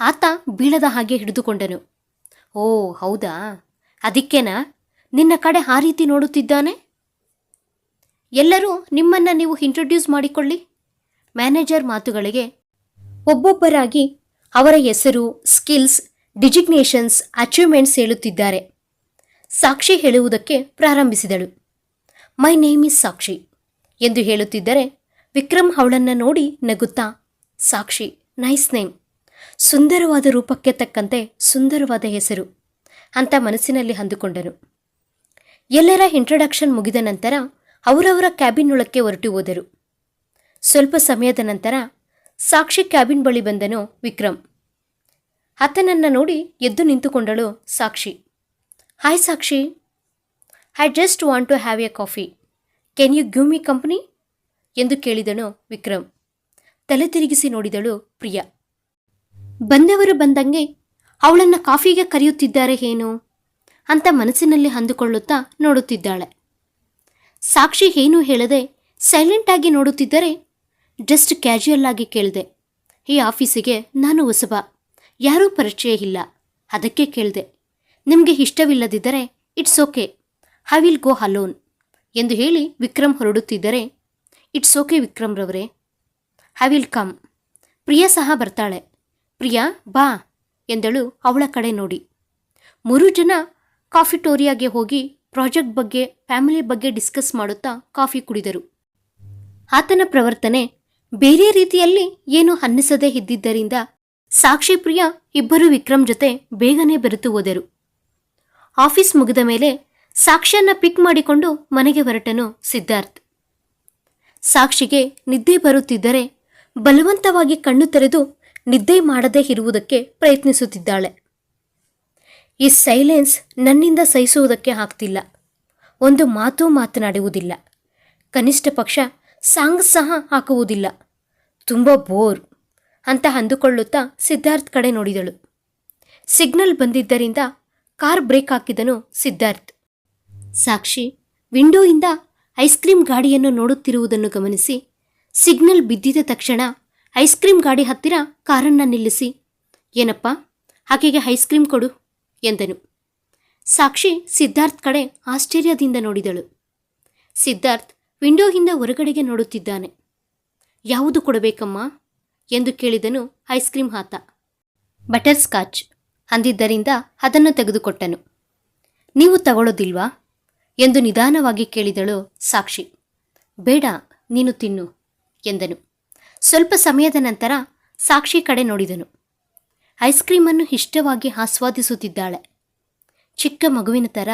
ಆತ ಬೀಳದ ಹಾಗೆ ಹಿಡಿದುಕೊಂಡನು. ಓ, ಹೌದಾ? ಅದಕ್ಕೇನಾ? ನಿನ್ನ ಕಡೆ ಆ ರೀತಿ ನೋಡುತ್ತಿದ್ದಾನೆ? ಎಲ್ಲರೂ ನಿಮ್ಮನ್ನ ನೀವು ಇಂಟ್ರೊಡ್ಯೂಸ್ ಮಾಡಿಕೊಳ್ಳಿ. ಮ್ಯಾನೇಜರ್ ಮಾತುಗಳಿಗೆ ಒಬ್ಬೊಬ್ಬರಾಗಿ ಅವರ ಹೆಸರು ಸ್ಕಿಲ್ಸ್ ಡಿಜಿಗ್ನೇಷನ್ಸ್ ಅಚೀವ್ಮೆಂಟ್ಸ್ ಹೇಳುತ್ತಿದ್ದಾರೆ. ಸಾಕ್ಷಿ ಹೇಳುವುದಕ್ಕೆ ಪ್ರಾರಂಭಿಸಿದಳು. ಮೈ ನೇಮ್ ಇಸ್ ಸಾಕ್ಷಿ ಎಂದು ಹೇಳುತ್ತಿದ್ದರೆ ವಿಕ್ರಮ್ ಅವಳನ್ನು ನೋಡಿ ನಗುತ್ತಾ, ಸಾಕ್ಷಿ ನೈಸ್ ನೇಮ್ ಸುಂದರವಾದ ರೂಪಕ್ಕೆ ತಕ್ಕಂತೆ ಸುಂದರವಾದ ಹೆಸರು ಅಂತ ಮನಸ್ಸಿನಲ್ಲಿ ಅಂದುಕೊಂಡನು. ಎಲ್ಲರ ಇಂಟ್ರಡಕ್ಷನ್ ಮುಗಿದ ನಂತರ ಅವರವರ ಕ್ಯಾಬಿನ್ನೊಳಕ್ಕೆ ಹೊರಟು ಹೋದರು. ಸ್ವಲ್ಪ ಸಮಯದ ನಂತರ ಸಾಕ್ಷಿ ಕ್ಯಾಬಿನ್ ಬಳಿ ಬಂದನು ವಿಕ್ರಮ್. ಆತನನ್ನು ನೋಡಿ ಎದ್ದು ನಿಂತುಕೊಂಡಳು Sakshi. Hi Sakshi. I just want to have a coffee can you give me company ಎಂದು ಕೇಳಿದನು ವಿಕ್ರಮ್. ತಲೆ ತಿರುಗಿಸಿ ನೋಡಿದಳು ಪ್ರಿಯಾ. ಬಂದವರು ಬಂದಂಗೆ ಅವಳನ್ನ ಕಾಫಿಗೆ ಕರೆಯುತ್ತಿದ್ದಾರೆ ಏನು ಅಂತ ಮನಸ್ಸಿನಲ್ಲಿ ಅಂದುಕೊಳ್ಳುತ್ತಾ ನೋಡುತ್ತಿದ್ದಾಳೆ. ಸಾಕ್ಷಿ ಏನೂ ಹೇಳದೆ ಸೈಲೆಂಟ್ ಆಗಿ ನೋಡುತ್ತಿದ್ದರೆ ಜಸ್ಟ್ ಕ್ಯಾಶುಯಲ್ ಆಗಿ ಕೇಳಿದೆ, ಈ ಆಫೀಸಿಗೆ ನಾನು ಹೊಸಬ, ಯಾರೂ ಪರಿಚಯ ಇಲ್ಲ, ಅದಕ್ಕೆ ಕೇಳಿದೆ, ನಿಮಗೆ ಇಷ್ಟವಿಲ್ಲದಿದ್ದರೆ it's okay I will go alone ಎಂದು ಹೇಳಿ ವಿಕ್ರಮ್ ಹೊರಡುತ್ತಿದ್ದರೆ ಇಟ್ಸ್ ಓಕೆ ವಿಕ್ರಮ್ರವರೇ ಐ ವಿಲ್ ಕಮ್ ಪ್ರಿಯಾ ಸಹ ಬರ್ತಾಳೆ. ಪ್ರಿಯಾ, ಬಾ ಎಂದಳು ಅವಳ ಕಡೆ ನೋಡಿ. ಮೂರು ಜನ ಕಾಫಿಟೋರಿಯಾಗೆ ಹೋಗಿ ಪ್ರಾಜೆಕ್ಟ್ ಬಗ್ಗೆ, ಫ್ಯಾಮಿಲಿ ಬಗ್ಗೆ ಡಿಸ್ಕಸ್ ಮಾಡುತ್ತಾ ಕಾಫಿ ಕುಡಿದರು. ಆತನ ಪ್ರವರ್ತನೆ ಬೇರೆ ರೀತಿಯಲ್ಲಿ ಏನು ಅನ್ನಿಸದೇ ಇದ್ದಿದ್ದರಿಂದ ಸಾಕ್ಷಿ ಪ್ರಿಯಾ ಇಬ್ಬರು ವಿಕ್ರಮ್ ಜೊತೆ ಬೇಗನೆ ಬೆರೆತು ಹೋದರು. ಆಫೀಸ್ ಮುಗಿದ ಮೇಲೆ ಸಾಕ್ಷಿಯನ್ನ ಪಿಕ್ ಮಾಡಿಕೊಂಡು ಮನೆಗೆ ಹೊರಟನು ಸಿದ್ಧಾರ್ಥ್. ಸಾಕ್ಷಿಗೆ ನಿದ್ದೆ ಬರುತ್ತಿದ್ದರೆ ಬಲವಂತವಾಗಿ ಕಣ್ಣು ತೆರೆದು ನಿದ್ದೆ ಮಾಡದೇ ಇರುವುದಕ್ಕೆ ಪ್ರಯತ್ನಿಸುತ್ತಿದ್ದಾಳೆ. ಈ ಸೈಲೆನ್ಸ್ ನನ್ನಿಂದ ಸಹಿಸುವುದಕ್ಕೆ ಆಗ್ತಿಲ್ಲ. ಒಂದು ಮಾತು ಮಾತನಾಡುವುದಿಲ್ಲ. ಕನಿಷ್ಠ ಪಕ್ಷ ಸಾಂಗ್ ಸಹ ಹಾಕುವುದಿಲ್ಲ. ತುಂಬ ಬೋರ್ ಅಂತ ಅಂದುಕೊಳ್ಳುತ್ತಾ ಸಿದ್ಧಾರ್ಥ್ ಕಡೆ ನೋಡಿದಳು. ಸಿಗ್ನಲ್ ಬಂದಿದ್ದರಿಂದ ಕಾರ್ ಬ್ರೇಕ್ ಹಾಕಿದನು ಸಿದ್ಧಾರ್ಥ್. ಸಾಕ್ಷಿ, ವಿಂಡೋಯಿಂದ ಐಸ್ ಕ್ರೀಮ್ ಗಾಡಿಯನ್ನು ನೋಡುತ್ತಿರುವುದನ್ನು ಗಮನಿಸಿ ಸಿಗ್ನಲ್ ಬಿದ್ದಿದ ತಕ್ಷಣ ಐಸ್ ಕ್ರೀಮ್ ಗಾಡಿ ಹತ್ತಿರ ಕಾರನ್ನ ನಿಲ್ಲಿಸಿ. ಏನಪ್ಪ? ಆಕೆಗೆ ಐಸ್ ಕ್ರೀಮ್ ಕೊಡು ಎಂದನು. ಸಾಕ್ಷಿ ಸಿದ್ಧಾರ್ಥ್ ಕಡೆ ಆಶ್ಚರ್ಯದಿಂದ ನೋಡಿದಳು. ಸಿದ್ಧಾರ್ಥ್ ವಿಂಡೋಯಿಂದ ಹೊರಗಡೆಗೆ ನೋಡುತ್ತಿದ್ದಾನೆ. ಯಾವುದು ಕೊಡಬೇಕಮ್ಮ? ಎಂದು ಕೇಳಿದನು ಐಸ್ ಕ್ರೀಮ್ ಹಾತ ಬಟರ್ ಸ್ಕಾಚ್ ಅಂದಿದ್ದರಿಂದ ಅದನ್ನು ತೆಗೆದುಕೊಟ್ಟನು. ನೀವು ತಗೊಳ್ಳೋದಿಲ್ವಾ? ಎಂದು ನಿಧಾನವಾಗಿ ಕೇಳಿದಳು ಸಾಕ್ಷಿ. ಬೇಡ, ನೀನು ತಿನ್ನು ಎಂದನು. ಸ್ವಲ್ಪ ಸಮಯದ ನಂತರ ಸಾಕ್ಷಿ ಕಡೆ ನೋಡಿದನು. ಐಸ್ ಕ್ರೀಮನ್ನು ಇಷ್ಟವಾಗಿ ಆಸ್ವಾದಿಸುತ್ತಿದ್ದಾಳೆ. ಚಿಕ್ಕ ಮಗುವಿನ ಥರ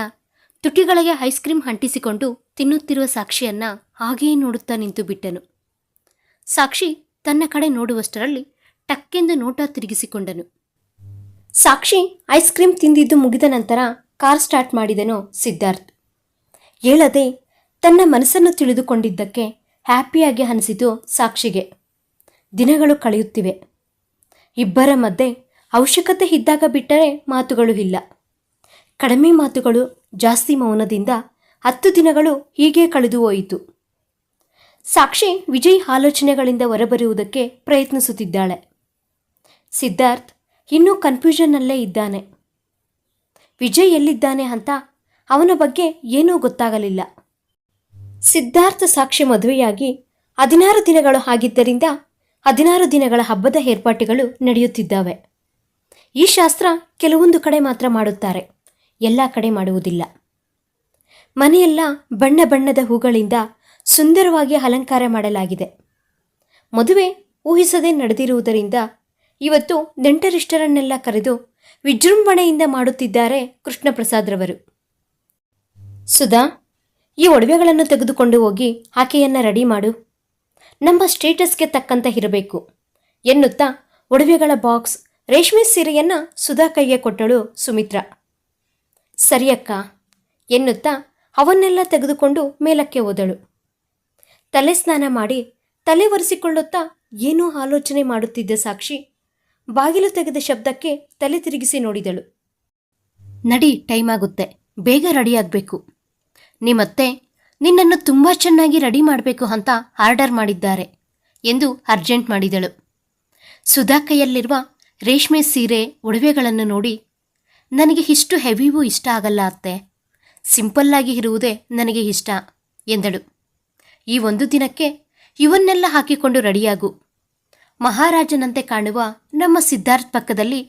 ತುಟಿಗಳಿಗೆ ಐಸ್ ಕ್ರೀಮ್ ಅಂಟಿಸಿಕೊಂಡು ತಿನ್ನುತ್ತಿರುವ ಸಾಕ್ಷಿಯನ್ನ ಹಾಗೆಯೇ ನೋಡುತ್ತಾ ನಿಂತು ಬಿಟ್ಟನು. ಸಾಕ್ಷಿ ತನ್ನ ಕಡೆ ನೋಡುವಷ್ಟರಲ್ಲಿ ಟಕ್ಕೆಂದು ನೋಟ ತಿರುಗಿಸಿಕೊಂಡನು. ಸಾಕ್ಷಿ ಐಸ್ ಕ್ರೀಮ್ ತಿಂದಿದ್ದು ಮುಗಿದ ನಂತರ ಕಾರ್ ಸ್ಟಾರ್ಟ್ ಮಾಡಿದನು ಸಿದ್ಧಾರ್ಥ್. ಹೇಳದೆ ತನ್ನ ಮನಸ್ಸನ್ನು ತಿಳಿದುಕೊಂಡಿದ್ದಕ್ಕೆ ಹ್ಯಾಪಿಯಾಗಿ ಅನಿಸಿತು ಸಾಕ್ಷಿಗೆ. ದಿನಗಳು ಕಳೆಯುತ್ತಿವೆ. ಇಬ್ಬರ ಮಧ್ಯೆ ಅವಶ್ಯಕತೆ ಇದ್ದಾಗ ಬಿಟ್ಟರೆ ಮಾತುಗಳು ಇಲ್ಲ. ಕಡಿಮೆ ಮಾತುಗಳು ಜಾಸ್ತಿ ಮೌನದಿಂದ ಹತ್ತು ದಿನಗಳು ಹೀಗೆ ಕಳೆದು ಹೋಯಿತು. ಸಾಕ್ಷಿ ವಿಜಯ್ ಆಲೋಚನೆಗಳಿಂದ ಹೊರಬರುವುದಕ್ಕೆ ಪ್ರಯತ್ನಿಸುತ್ತಿದ್ದಾಳೆ. ಸಿದ್ಧಾರ್ಥ್ ಇನ್ನೂ ಕನ್ಫ್ಯೂಷನ್ನಲ್ಲೇ ಇದ್ದಾನೆ. ವಿಜಯ್ ಎಲ್ಲಿದ್ದಾನೆ ಅಂತ ಅವನ ಬಗ್ಗೆ ಏನೂ ಗೊತ್ತಾಗಲಿಲ್ಲ. ಸಿದ್ಧಾರ್ಥ ಸಾಕ್ಷಿ ಮದುವೆಯಾಗಿ ಹದಿನಾರು ದಿನಗಳು ಆಗಿದ್ದರಿಂದ ಹದಿನಾರು ದಿನಗಳ ಹಬ್ಬದ ಏರ್ಪಾಟುಗಳು ನಡೆಯುತ್ತಿದ್ದಾವೆ. ಈ ಶಾಸ್ತ್ರ ಕೆಲವೊಂದು ಕಡೆ ಮಾತ್ರ ಮಾಡುತ್ತಾರೆ, ಎಲ್ಲ ಕಡೆ ಮಾಡುವುದಿಲ್ಲ. ಮನೆಯೆಲ್ಲ ಬಣ್ಣ ಬಣ್ಣದ ಹೂಗಳಿಂದ ಸುಂದರವಾಗಿ ಅಲಂಕಾರ ಮಾಡಲಾಗಿದೆ. ಮದುವೆ ಊಹಿಸದೆ ನಡೆದಿರುವುದರಿಂದ ಇವತ್ತು ನೆಂಟರಿಷ್ಟರನ್ನೆಲ್ಲ ಕರೆದು ವಿಜೃಂಭಣೆಯಿಂದ ಮಾಡುತ್ತಿದ್ದಾರೆ ಕೃಷ್ಣಪ್ರಸಾದ್ರವರು ಸುಧಾ, ಈ ಒಡವೆಗಳನ್ನು ತೆಗೆದುಕೊಂಡು ಹೋಗಿ ಆಕೆಯನ್ನು ರೆಡಿ ಮಾಡು. ನಮ್ಮ ಸ್ಟೇಟಸ್ಗೆ ತಕ್ಕಂತೆ ಇರಬೇಕು. ಎನ್ನುತ್ತಾ ಒಡವೆಗಳ ಬಾಕ್ಸ್ ರೇಷ್ಮೆ ಸೀರೆಯನ್ನ ಸುಧಾ ಕೈಗೆ ಕೊಟ್ಟಳು ಸುಮಿತ್ರ. ಸರಿಯಕ್ಕ, ಎನ್ನುತ್ತಾ ಅವನ್ನೆಲ್ಲ ತೆಗೆದುಕೊಂಡು ಮೇಲಕ್ಕೆ ಹೋದಳು. ತಲೆ ಸ್ನಾನ ಮಾಡಿ ತಲೆ ಒರೆಸಿಕೊಳ್ಳುತ್ತಾ ಏನೋ ಆಲೋಚನೆ ಮಾಡುತ್ತಿದ್ದ ಸಾಕ್ಷಿ ಬಾಗಿಲು ತೆಗೆದ ಶಬ್ದಕ್ಕೆ ತಲೆ ತಿರುಗಿಸಿ ನೋಡಿದಳು. ನಡಿ ಟೈಮ್ ಆಗುತ್ತೆ ಬೇಗ ರೆಡಿಯಾಗಬೇಕು ನಿಮ್ಮತ್ತೆ ನಿನ್ನನ್ನು ತುಂಬ ಚೆನ್ನಾಗಿ ರೆಡಿ ಮಾಡಬೇಕು ಅಂತ ಆರ್ಡರ್ ಮಾಡಿದ್ದಾರೆ ಎಂದು ಅರ್ಜೆಂಟ್ ಮಾಡಿದಳು. ಸುಧಾ ಕೈಯಲ್ಲಿರುವ ರೇಷ್ಮೆ ಸೀರೆ ಒಡವೆಗಳನ್ನು ನೋಡಿ, ನನಗೆ ಇಷ್ಟು ಹೆವಿವೂ ಇಷ್ಟ ಆಗಲ್ಲ ಅತ್ತೆ. ಸಿಂಪಲ್ಲಾಗಿ ಇರುವುದೇ ನನಗೆ ಇಷ್ಟ ಎಂದಳು. ಈ ಒಂದು ದಿನಕ್ಕೆ ಇವನ್ನೆಲ್ಲ ಹಾಕಿಕೊಂಡು ರೆಡಿಯಾಗು. ಮಹಾರಾಜನಂತೆ ಕಾಣುವ ನಮ್ಮ ಸಿದ್ಧಾರ್ಥ್ ಪಕ್ಕದಲ್ಲಿ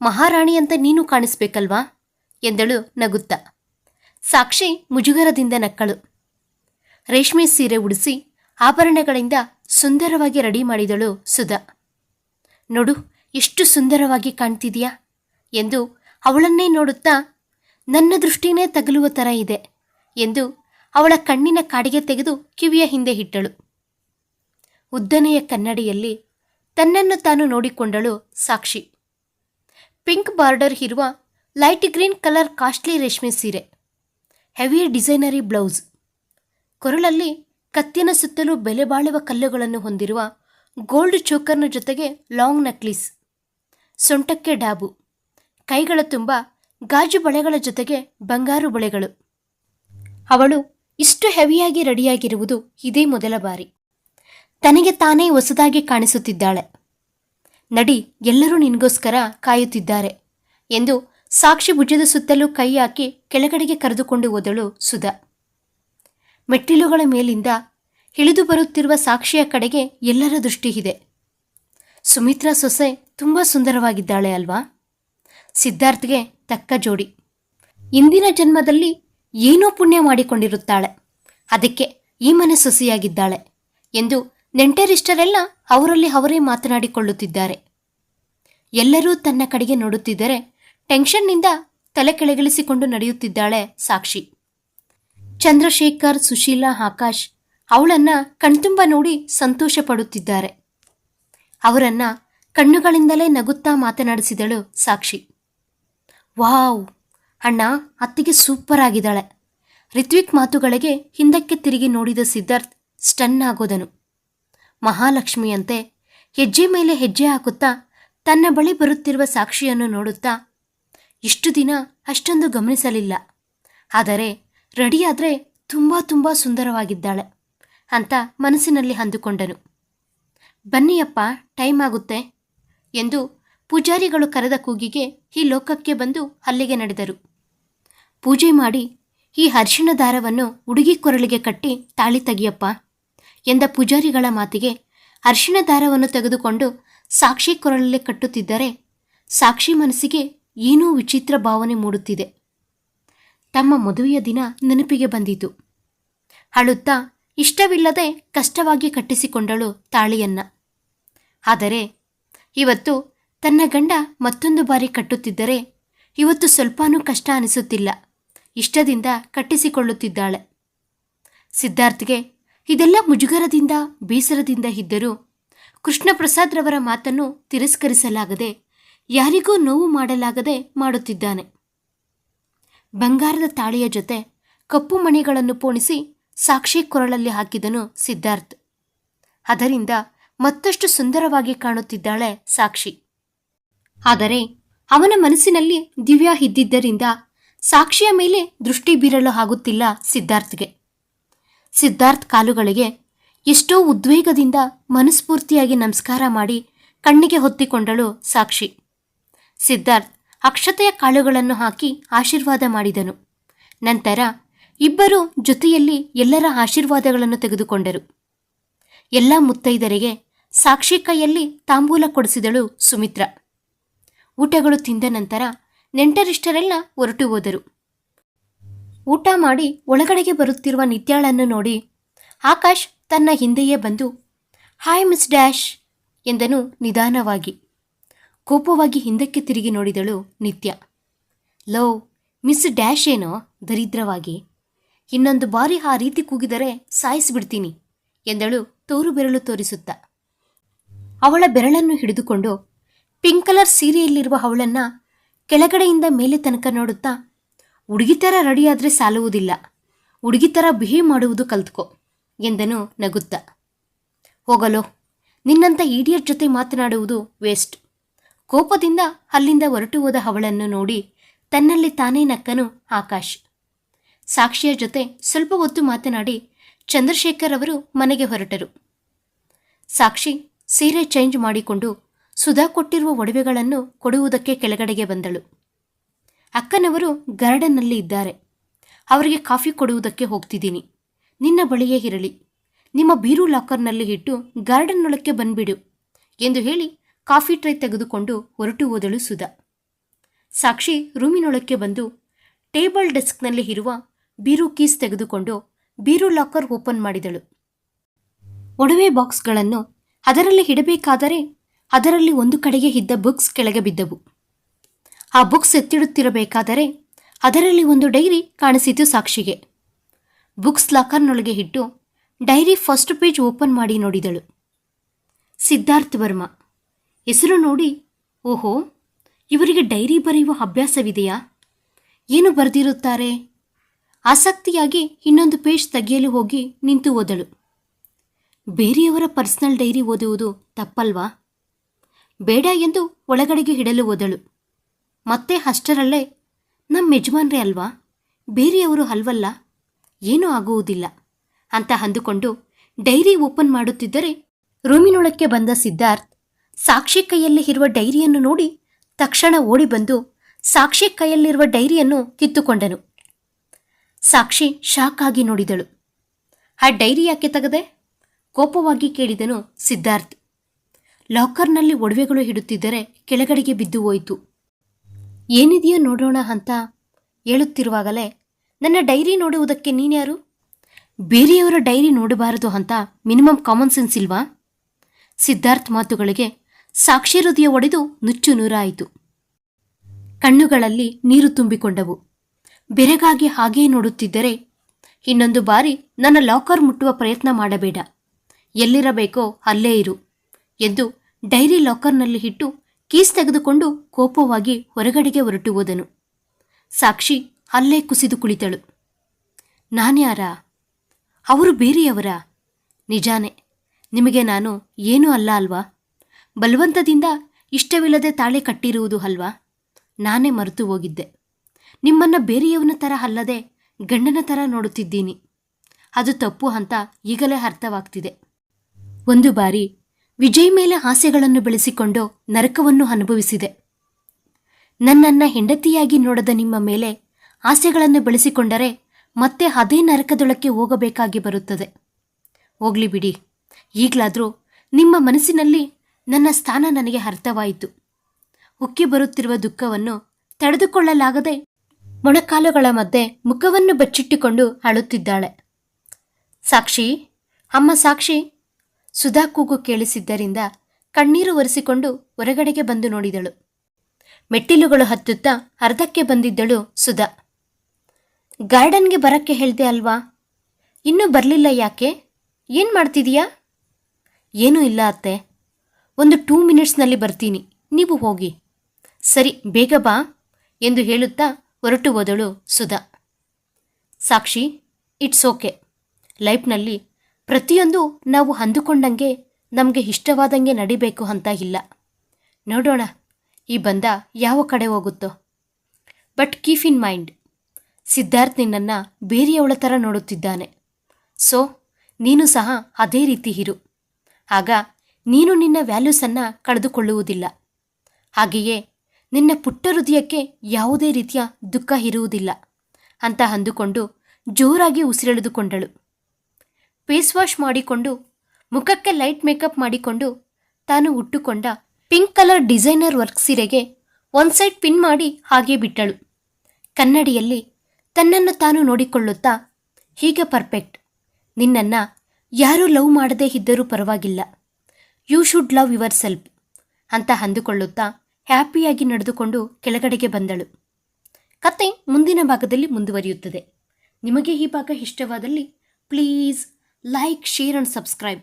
ಮಹಾರಾಣಿಯಂತೆ ನೀನು ಕಾಣಿಸ್ಬೇಕಲ್ವಾ ಎಂದಳು ನಗುತ್ತಾ. ಸಾಕ್ಷಿ ಮುಜುಗರದಿಂದ ನಕ್ಕಳು. ರೇಷ್ಮೆ ಸೀರೆ ಉಡಿಸಿ ಆಭರಣಗಳಿಂದ ಸುಂದರವಾಗಿ ರೆಡಿ ಮಾಡಿದಳು ಸುಧಾ. ನೋಡು, ಎಷ್ಟು ಸುಂದರವಾಗಿ ಕಾಣ್ತಿದೆಯಾ? ಎಂದು ಅವಳನ್ನೇ ನೋಡುತ್ತಾ, ನನ್ನ ದೃಷ್ಟಿನೇ ತಗಲುವ ಥರ ಇದೆ ಎಂದು ಅವಳ ಕಣ್ಣಿನ ಕಾಡಿಗೆ ತೆಗೆದು ಕಿವಿಯ ಹಿಂದೆ ಇಟ್ಟಳು. ಉದ್ದನೆಯ ಕನ್ನಡಿಯಲ್ಲಿ ತನ್ನನ್ನು ತಾನು ನೋಡಿಕೊಂಡಳು ಸಾಕ್ಷಿ. ಪಿಂಕ್ ಬಾರ್ಡರ್ ಇರುವ ಲೈಟ್ ಗ್ರೀನ್ ಕಲರ್ ಕಾಸ್ಟ್ಲಿ ರೇಷ್ಮೆ ಸೀರೆ. ಹೆವಿ ಡಿಸೈನರಿ ಬ್ಲೌಸ್. ಕೊರಳಲ್ಲಿ ಕತ್ತಿನ ಸುತ್ತಲೂ ಬೆಲೆ ಬಾಳುವ ಕಲ್ಲುಗಳನ್ನು ಹೊಂದಿರುವ ಗೋಲ್ಡ್ ಚೋಕರ್ನ ಜೊತೆಗೆ ಲಾಂಗ್ ನಕ್ಲೀಸ್, ಸೊಂಟಕ್ಕೆ ಡಾಬು, ಕೈಗಳ ತುಂಬ ಗಾಜು ಬಳೆಗಳ ಜೊತೆಗೆ ಬಂಗಾರು ಬಳೆಗಳು. ಅವಳು ಇಷ್ಟು ಹೆವಿಯಾಗಿ ರೆಡಿಯಾಗಿರುವುದು ಇದೇ ಮೊದಲ ಬಾರಿ. ತನಗೆ ತಾನೇ ಹೊಸದಾಗಿ ಕಾಣಿಸುತ್ತಿದ್ದಾಳೆ. ನಡಿ, ಎಲ್ಲರೂ ನಿನಗೋಸ್ಕರ ಕಾಯುತ್ತಿದ್ದಾರೆ ಎಂದು ಸಾಕ್ಷಿ ಭುಜದ ಸುತ್ತಲೂ ಕೈ ಹಾಕಿ ಕೆಳಗಡೆಗೆ ಕರೆದುಕೊಂಡು ಹೋದಳು ಸುಧಾ. ಮೆಟ್ಟಿಲುಗಳ ಮೇಲಿಂದ ಇಳಿದು ಬರುತ್ತಿರುವ ಸಾಕ್ಷಿಯ ಕಡೆಗೆ ಎಲ್ಲರ ದೃಷ್ಟಿ ಇದೆ. ಸುಮಿತ್ರಾ ಸೊಸೆ ತುಂಬ ಸುಂದರವಾಗಿದ್ದಾಳೆ ಅಲ್ವಾ? ಸಿದ್ಧಾರ್ಥ್ಗೆ ತಕ್ಕ ಜೋಡಿ. ಇಂದಿನ ಜನ್ಮದಲ್ಲಿ ಏನೋ ಪುಣ್ಯ ಮಾಡಿಕೊಂಡಿರುತ್ತಾಳೆ. ಅದಕ್ಕೆ ಈ ಮನೆ ಸೊಸೆಯಾಗಿದ್ದಾಳೆ ಎಂದು ನೆಂಟರಿಷ್ಟರೆಲ್ಲ ಅವರಲ್ಲಿ ಅವರೇ ಮಾತನಾಡಿಕೊಳ್ಳುತ್ತಿದ್ದಾರೆ. ಎಲ್ಲರೂ ತನ್ನ ಕಡೆಗೆ ನೋಡುತ್ತಿದ್ದರೆ ಟೆನ್ಷನ್ನಿಂದ ತಲೆ ಕೆಳಗಿಳಿಸಿಕೊಂಡು ನಡೆಯುತ್ತಿದ್ದಾಳೆ ಸಾಕ್ಷಿ. ಚಂದ್ರಶೇಖರ್, ಸುಶೀಲಾ, ಆಕಾಶ್ ಅವಳನ್ನ ಕಣ್ತುಂಬ ನೋಡಿ ಸಂತೋಷ ಪಡುತ್ತಿದ್ದಾರೆ ಅವರನ್ನ ಕಣ್ಣುಗಳಿಂದಲೇ ನಗುತ್ತಾ ಮಾತನಾಡಿಸಿದಳು ಸಾಕ್ಷಿ. ವಾವ್! ಅಣ್ಣ, ಅತ್ತಿಗೆ ಸೂಪರ್ ಆಗಿದ್ದಾಳೆ. ರಿತ್ವಿಕ್ ಮಾತುಗಳಿಗೆ ಹಿಂದಕ್ಕೆ ತಿರುಗಿ ನೋಡಿದ ಸಿದ್ಧಾರ್ಥ್ ಸ್ಟನ್ ಆಗೋದನು. ಮಹಾಲಕ್ಷ್ಮಿಯಂತೆ ಹೆಜ್ಜೆ ಮೇಲೆ ಹೆಜ್ಜೆ ಹಾಕುತ್ತಾ ತನ್ನ ಬಳಿ ಬರುತ್ತಿರುವ ಸಾಕ್ಷಿಯನ್ನು ನೋಡುತ್ತಾ ಇಷ್ಟು ದಿನ ಅಷ್ಟೊಂದು ಗಮನಿಸಲಿಲ್ಲ. ಆದರೆ ರೆಡಿಯಾದರೆ ತುಂಬ ತುಂಬ ಸುಂದರವಾಗಿದ್ದಾಳೆ ಅಂತ ಮನಸ್ಸಿನಲ್ಲಿ ಅಂದುಕೊಂಡನು. ಬನ್ನಿಯಪ್ಪ, ಟೈಮ್ ಆಗುತ್ತೆ ಎಂದು ಪೂಜಾರಿಗಳು ಕರೆದ ಕೂಗಿಗೆ ಈ ಲೋಕಕ್ಕೆ ಬಂದು ಅಲ್ಲಿಗೆ ನಡೆದರು. ಪೂಜೆ ಮಾಡಿ ಈ ಅರಿಶಿಣ ದಾರವನ್ನು ಹುಡುಗಿ ಕೊರಳಿಗೆ ಕಟ್ಟಿ ತಾಳಿ ತೆಗಿಯಪ್ಪ ಎಂದ ಪೂಜಾರಿಗಳ ಮಾತಿಗೆ ಅರಿಶಿಣ ದಾರವನ್ನು ತೆಗೆದುಕೊಂಡು ಸಾಕ್ಷಿ ಕೊರಳಲ್ಲಿ ಕಟ್ಟುತ್ತಿದ್ದರೆ ಸಾಕ್ಷಿ ಮನಸ್ಸಿಗೆ ಏನೂ ವಿಚಿತ್ರ ಭಾವನೆ ಮೂಡುತ್ತಿದೆ. ತಮ್ಮ ಮದುವೆಯ ದಿನ ನೆನಪಿಗೆ ಬಂದಿತು. ಅಳುತ್ತಾ ಇಷ್ಟವಿಲ್ಲದೆ ಕಷ್ಟವಾಗಿ ಕಟ್ಟಿಸಿಕೊಂಡಳು ತಾಳಿಯನ್ನ. ಆದರೆ ಇವತ್ತು ತನ್ನ ಗಂಡ ಮತ್ತೊಂದು ಬಾರಿ ಕಟ್ಟುತ್ತಿದ್ದರೆ ಇವತ್ತು ಸ್ವಲ್ಪನೂ ಕಷ್ಟ ಅನಿಸುತ್ತಿಲ್ಲ. ಇಷ್ಟದಿಂದ ಕಟ್ಟಿಸಿಕೊಳ್ಳುತ್ತಿದ್ದಾಳೆ. ಸಿದ್ಧಾರ್ಥ್ಗೆ ಇದೆಲ್ಲ ಮುಜುಗರದಿಂದ, ಬೇಸರದಿಂದ ಇದ್ದರೂ ಕೃಷ್ಣಪ್ರಸಾದ್ರವರ ಮಾತನ್ನು ತಿರಸ್ಕರಿಸಲಾಗದೆ ಯಾರಿಗೂ ನೋವು ಮಾಡಲಾಗದೆ ಮಾಡುತ್ತಿದ್ದಾನೆ. ಬಂಗಾರದ ತಾಳಿಯ ಜೊತೆ ಕಪ್ಪು ಮಣಿಗಳನ್ನು ಪೋಣಿಸಿ ಸಾಕ್ಷಿ ಕೊರಳಲ್ಲಿ ಹಾಕಿದನು ಸಿದ್ಧಾರ್ಥ್. ಅದರಿಂದ ಮತ್ತಷ್ಟು ಸುಂದರವಾಗಿ ಕಾಣುತ್ತಿದ್ದಾಳೆ ಸಾಕ್ಷಿ. ಆದರೆ ಅವನ ಮನಸ್ಸಿನಲ್ಲಿ ದಿವ್ಯಾ ಇದ್ದಿದ್ದರಿಂದ ಸಾಕ್ಷಿಯ ಮೇಲೆ ದೃಷ್ಟಿ ಬೀರಲು ಆಗುತ್ತಿಲ್ಲ ಸಿದ್ಧಾರ್ಥ್ಗೆ. ಸಿದ್ಧಾರ್ಥ್ ಕಾಲುಗಳಿಗೆ ಎಷ್ಟೋ ಉದ್ವೇಗದಿಂದ ಮನಸ್ಫೂರ್ತಿಯಾಗಿ ನಮಸ್ಕಾರ ಮಾಡಿ ಕಣ್ಣಿಗೆ ಹೊತ್ತಿಕೊಂಡಳು ಸಾಕ್ಷಿ. ಸಿದ್ಧಾರ್ಥ್ ಅಕ್ಷತೆಯ ಕಾಳುಗಳನ್ನು ಹಾಕಿ ಆಶೀರ್ವಾದ ಮಾಡಿದನು. ನಂತರ ಇಬ್ಬರು ಜೊತೆಯಲ್ಲಿ ಎಲ್ಲರ ಆಶೀರ್ವಾದಗಳನ್ನು ತೆಗೆದುಕೊಂಡರು. ಎಲ್ಲ ಮುತ್ತೈದರಿಗೆ ಸಾಕ್ಷಿ ಕೈಯಲ್ಲಿ ತಾಂಬೂಲ ಕೊಡಿಸಿದಳು ಸುಮಿತ್ರ. ಊಟಗಳು ತಿಂದ ನಂತರ ನೆಂಟರಿಷ್ಟರೆಲ್ಲ ಹೊರಟು ಹೋದರು. ಊಟ ಮಾಡಿ ಒಳಗಡೆಗೆ ಬರುತ್ತಿರುವ ನಿತ್ಯಾಳನ್ನು ನೋಡಿ ಆಕಾಶ್ ತನ್ನ ಹಿಂದೆಯೇ ಬಂದು, ಹಾಯ್ ಮಿಸ್ ಡ್ಯಾಶ್ ಎಂದನು ನಿಧಾನವಾಗಿ. ಕೋಪವಾಗಿ ಹಿಂದಕ್ಕೆ ತಿರುಗಿ ನೋಡಿದಳು ನಿತ್ಯ. ಲೋ, ಮಿಸ್ ಡ್ಯಾಶ್ ಏನೋ, ದರಿದ್ರವಾಗಿ. ಇನ್ನೊಂದು ಬಾರಿ ಆ ರೀತಿ ಕೂಗಿದರೆ ಸಾಯಿಸಿಬಿಡ್ತೀನಿ, ಎಂದಳು ತೋರು ಬೆರಳು ತೋರಿಸುತ್ತ. ಅವಳ ಬೆರಳನ್ನು ಹಿಡಿದುಕೊಂಡು ಪಿಂಕ್ ಕಲರ್ ಸೀರೆಯಲ್ಲಿರುವ ಅವಳನ್ನ ಕೆಳಗಡೆಯಿಂದ ಮೇಲೆ ತನಕ ನೋಡುತ್ತಾ, ಹುಡುಗಿ ಥರ ರೆಡಿಯಾದರೆ ಸಾಲುವುದಿಲ್ಲ, ಹುಡುಗಿ ಥರ ಬಿಹೇವ್ ಮಾಡುವುದು ಕಲ್ತ್ಕೊ, ಎಂದನು ನಗುತ್ತ. ಹೋಗಲೋ ನಿನ್ನಂಥ ಈಡಿಯಟ್ ಜೊತೆ ಮಾತನಾಡುವುದು ವೇಸ್ಟ್. ಕೋಪದಿಂದ ಅಲ್ಲಿಂದ ಹೊರಟು ಹೋದ ಅವಳನ್ನು ನೋಡಿ ತನ್ನಲ್ಲಿ ತಾನೇ ನಕ್ಕನು ಆಕಾಶ್. ಸಾಕ್ಷಿಯ ಜೊತೆ ಸ್ವಲ್ಪ ಹೊತ್ತು ಮಾತನಾಡಿ ಚಂದ್ರಶೇಖರ್ ಅವರು ಮನೆಗೆ ಹೊರಟರು. ಸಾಕ್ಷಿ ಸೀರೆ ಚೇಂಜ್ ಮಾಡಿಕೊಂಡು ಸುಧಾ ಕೊಟ್ಟಿರುವ ಒಡವೆಗಳನ್ನು ಕೊಡುವುದಕ್ಕೆ ಕೆಳಗಡೆಗೆ ಬಂದಳು. ಅಕ್ಕನವರು ಗಾರ್ಡನ್ನಲ್ಲಿ ಇದ್ದಾರೆ. ಅವರಿಗೆ ಕಾಫಿ ಕೊಡುವುದಕ್ಕೆ ಹೋಗ್ತಿದ್ದೀನಿ. ನಿನ್ನ ಬಳಿಯೇ ಇರಲಿ. ನಿಮ್ಮ ಬೀರು ಲಾಕರ್ನಲ್ಲಿ ಇಟ್ಟು ಗಾರ್ಡನ್ನೊಳಕ್ಕೆ ಬಂದ್ಬಿಡು ಎಂದು ಹೇಳಿ ಕಾಫಿ ಟ್ರೈ ತೆಗೆದುಕೊಂಡು ಹೊರಟು ಹೋದಳು ಸುಧಾ. ಸಾಕ್ಷಿ ರೂಮಿನೊಳಕ್ಕೆ ಬಂದು ಟೇಬಲ್ ಡೆಸ್ಕ್ನಲ್ಲಿ ಇರುವ ಬೀರು ಕೀಸ್ ತೆಗೆದುಕೊಂಡು ಬೀರು ಲಾಕರ್ ಓಪನ್ ಮಾಡಿದಳು. ಒಡವೆ ಬಾಕ್ಸ್ಗಳನ್ನು ಅದರಲ್ಲಿ ಇಡಬೇಕಾದರೆ ಅದರಲ್ಲಿ ಒಂದು ಕಡೆಗೆ ಇದ್ದ ಬುಕ್ಸ್ ಕೆಳಗೆ ಬಿದ್ದವು. ಆ ಬುಕ್ಸ್ ಎತ್ತಿಡುತ್ತಿರಬೇಕಾದರೆ ಅದರಲ್ಲಿ ಒಂದು ಡೈರಿ ಕಾಣಿಸಿತು ಸಾಕ್ಷಿಗೆ. ಬುಕ್ಸ್ ಲಾಕರ್ನೊಳಗೆ ಇಟ್ಟು ಡೈರಿ ಫಸ್ಟ್ ಪೇಜ್ ಓಪನ್ ಮಾಡಿ ನೋಡಿದಳು. ಸಿದ್ಧಾರ್ಥ್ ವರ್ಮಾ. ಹೆಸರು ನೋಡಿ, ಓಹೋ, ಇವರಿಗೆ ಡೈರಿ ಬರೆಯುವ ಅಭ್ಯಾಸವಿದೆಯಾ? ಏನು ಬರೆದಿರುತ್ತಾರೆ? ಆಸಕ್ತಿಯಾಗಿ ಇನ್ನೊಂದು ಪೇಜ್ ತೆಗೆಯಲು ಹೋಗಿ ನಿಂತು ಓದಳು. ಬೇರೆಯವರ ಪರ್ಸನಲ್ ಡೈರಿ ಓದುವುದು ತಪ್ಪಲ್ವಾ? ಬೇಡ ಎಂದು ಒಳಗಡೆಗೆ ಹಿಡಲು ಓದಳು. ಮತ್ತೆ ಅಷ್ಟರಲ್ಲೇ, ನಮ್ಮ ಯಜಮಾನ್ರೇ ಅಲ್ವಾ? ಬೇರೆಯವರು ಅಲ್ವಲ್ಲ? ಏನೂ ಆಗುವುದಿಲ್ಲ. ಅಂತ ಅಂದುಕೊಂಡು ಡೈರಿ ಓಪನ್ ಮಾಡುತ್ತಿದ್ದರೆ ರೂಮಿನೊಳಕ್ಕೆ ಬಂದ ಸಿದ್ಧಾರ್ಥ್ ಸಾಕ್ಷಿ ಕೈಯಲ್ಲಿ ಇರುವ ಡೈರಿಯನ್ನು ನೋಡಿ ತಕ್ಷಣ ಓಡಿ ಬಂದು ಸಾಕ್ಷಿ ಕೈಯಲ್ಲಿರುವ ಡೈರಿಯನ್ನು ಕಿತ್ತುಕೊಂಡನು. ಸಾಕ್ಷಿ ಶಾಕ್ ಆಗಿ ನೋಡಿದಳು. ಆ ಡೈರಿ ಯಾಕೆ ತೆಗೆದೆ? ಕೋಪವಾಗಿ ಕೇಳಿದನು ಸಿದ್ಧಾರ್ಥ್. ಲಾಕರ್ನಲ್ಲಿ ಒಡವೆಗಳು ಹಿಡುತ್ತಿದ್ದರೆ ಕೆಳಗಡೆಗೆ ಬಿದ್ದು ಹೋಯಿತು. ಏನಿದೆಯೋ ನೋಡೋಣ ಅಂತ ಹೇಳುತ್ತಿರುವಾಗಲೇ ನನ್ನ ಡೈರಿ ನೋಡುವುದಕ್ಕೆ ನೀನ್ಯಾರು? ಬೇರೆಯವರ ಡೈರಿ ನೋಡಬಾರದು ಅಂತ ಮಿನಿಮಮ್ ಕಾಮನ್ ಸೆನ್ಸ್ ಇಲ್ವಾ? ಸಿದ್ಧಾರ್ಥ್ ಮಾತುಗಳಿಗೆ ಸಾಕ್ಷಿ ಹೃದಯ ಒಡೆದು ನುಚ್ಚು ನೂರಾಯಿತು. ಕಣ್ಣುಗಳಲ್ಲಿ ನೀರು ತುಂಬಿಕೊಂಡವು. ಬೆರಗಾಗಿ ಹಾಗೇ ನೋಡುತ್ತಿದ್ದರೆ ಇನ್ನೊಂದು ಬಾರಿ ನನ್ನ ಲಾಕರ್ ಮುಟ್ಟುವ ಪ್ರಯತ್ನ ಮಾಡಬೇಡ. ಎಲ್ಲಿರಬೇಕೋ ಅಲ್ಲೇ ಇರು ಎಂದು ಡೈರಿ ಲಾಕರ್ನಲ್ಲಿ ಇಟ್ಟು ಕೀಸ್ ತೆಗೆದುಕೊಂಡು ಕೋಪವಾಗಿ ಹೊರಗಡೆಗೆ ಹೊರಟು ಹೋದನು. ಸಾಕ್ಷಿ ಅಲ್ಲೇ ಕುಸಿದು ಕುಳಿತಳು. ನಾನ್ಯಾರ? ಅವರು ಬೇರೆಯವರ? ನಿಜಾನೆ, ನಿಮಗೆ ನಾನು ಏನೂ ಅಲ್ಲ ಅಲ್ವಾ? ಬಲವಂತದಿಂದ ಇಷ್ಟವಿಲ್ಲದೆ ತಾಳೆ ಕಟ್ಟಿರುವುದು ಅಲ್ವಾ? ನಾನೇ ಮರೆತು ಹೋಗಿದ್ದೆ. ನಿಮ್ಮನ್ನ ಬೇರೆಯವನ ಥರ ಅಲ್ಲದೆ ಗಂಡನ ಥರ ನೋಡುತ್ತಿದ್ದೀನಿ. ಅದು ತಪ್ಪು ಅಂತ ಈಗಲೇ ಅರ್ಥವಾಗ್ತಿದೆ. ಒಂದು ಬಾರಿ ವಿಜಯ್ ಮೇಲೆ ಆಸೆಗಳನ್ನು ಬೆಳೆಸಿಕೊಂಡು ನರಕವನ್ನು ಅನುಭವಿಸಿದೆ. ನನ್ನನ್ನು ಹೆಂಡತಿಯಾಗಿ ನೋಡದ ನಿಮ್ಮ ಮೇಲೆ ಆಸೆಗಳನ್ನು ಬೆಳೆಸಿಕೊಂಡರೆ ಮತ್ತೆ ಅದೇ ನರಕದೊಳಕ್ಕೆ ಹೋಗಬೇಕಾಗಿ ಬರುತ್ತದೆ. ಹೋಗ್ಲಿ ಬಿಡಿ. ಈಗಲಾದರೂ ನಿಮ್ಮ ಮನಸ್ಸಿನಲ್ಲಿ ನನ್ನ ಸ್ಥಾನ ನನಗೆ ಅರ್ಥವಾಯಿತು. ಉಕ್ಕಿ ಬರುತ್ತಿರುವ ದುಃಖವನ್ನು ತಡೆದುಕೊಳ್ಳಲಾಗದೆ ಮೊಣಕಾಲುಗಳ ಮಧ್ಯೆ ಮುಖವನ್ನು ಬಚ್ಚಿಟ್ಟುಕೊಂಡು ಅಳುತ್ತಿದ್ದಾಳೆ. ಸಾಕ್ಷಿ, ಅಮ್ಮ ಸಾಕ್ಷಿ, ಸುಧಾ ಕೂಗು ಕೇಳಿಸಿದ್ದರಿಂದ ಕಣ್ಣೀರು ಒರೆಸಿಕೊಂಡು ಹೊರಗಡೆಗೆ ಬಂದು ನೋಡಿದಳು. ಮೆಟ್ಟಿಲುಗಳು ಹತ್ತುತ್ತಾ ಅರ್ಧಕ್ಕೆ ಬಂದಿದ್ದಳು ಸುಧಾ. ಗಾರ್ಡನ್ಗೆ ಬರಕ್ಕೆ ಹೇಳಿದೆ ಅಲ್ವಾ? ಇನ್ನೂ ಬರಲಿಲ್ಲ ಯಾಕೆ? ಏನು ಮಾಡ್ತಿದೀಯಾ? ಏನೂ ಇಲ್ಲ ಅತ್ತೆ. ಒಂದು ಟೂ ಮಿನಿಟ್ಸ್ನಲ್ಲಿ ಬರ್ತೀನಿ. ನೀವು ಹೋಗಿ. ಸರಿ, ಬೇಗ ಬಾ ಎಂದು ಹೇಳುತ್ತಾ ಹೊರಟು ಹೋದಳು ಸುಧಾ. ಸಾಕ್ಷಿ ಇಟ್ಸ್ ಓಕೆ ಲೈಫ್ನಲ್ಲಿ ಪ್ರತಿಯೊಂದು ನಾವು ಅಂದುಕೊಂಡಂಗೆ ನಮಗೆ ಇಷ್ಟವಾದಂಗೆ ನಡಿಬೇಕು ಅಂತ ಇಲ್ಲ. ನೋಡೋಣ, ಈ ಬಂದ ಯಾವ ಕಡೆ ಹೋಗುತ್ತೋ. But keep in mind Siddharth ನಿನ್ನನ್ನು ಬೇರೆಯವಳ ಥರ ನೋಡುತ್ತಿದ್ದಾನೆ. ಸೊ ನೀನು ಸಹ ಅದೇ ರೀತಿ ಇರು. ಆಗ ನೀನು ನಿನ್ನ ವ್ಯಾಲ್ಯೂಸನ್ನು ಕಳೆದುಕೊಳ್ಳುವುದಿಲ್ಲ. ಹಾಗೆಯೇ ನಿನ್ನ ಪುಟ್ಟ ಹೃದಯಕ್ಕೆ ಯಾವುದೇ ರೀತಿಯ ದುಃಖ ಇರುವುದಿಲ್ಲ ಅಂತ ಅಂದುಕೊಂಡು ಜೋರಾಗಿ ಉಸಿರೆಳೆದುಕೊಂಡಳು. ಫೇಸ್ ವಾಶ್ ಮಾಡಿಕೊಂಡು, ಮುಖಕ್ಕೆ ಲೈಟ್ ಮೇಕಪ್ ಮಾಡಿಕೊಂಡು ತಾನು ಉಟ್ಟುಕೊಂಡ ಪಿಂಕ್ ಕಲರ್ ಡಿಸೈನರ್ ವರ್ಕ್ ಸೀರೆಗೆ ಒಂದು ಸೈಡ್ ಪಿನ್ ಮಾಡಿ ಹಾಗೆ ಬಿಟ್ಟಳು. ಕನ್ನಡಿಯಲ್ಲಿ ತನ್ನನ್ನು ತಾನು ನೋಡಿಕೊಳ್ಳುತ್ತಾ, ಹೀಗೆ ಪರ್ಫೆಕ್ಟ್. ನಿನ್ನನ್ನು ಯಾರೂ ಲವ್ ಮಾಡದೇ ಇದ್ದರೂ ಪರವಾಗಿಲ್ಲ. You should love yourself ಅಂತ ಅಂದುಕೊಳ್ಳುತ್ತಾ ಹ್ಯಾಪಿಯಾಗಿ ನಡೆದುಕೊಂಡು ಕೆಳಗಡೆಗೆ ಬಂದಳು. ಕತೆ ಮುಂದಿನ ಭಾಗದಲ್ಲಿ ಮುಂದುವರಿಯುತ್ತದೆ. ನಿಮಗೆ ಈ ಭಾಗ ಇಷ್ಟವಾದಲ್ಲಿ please like share and subscribe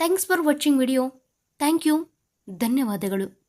thanks for watching video thank you ಧನ್ಯವಾದಗಳು.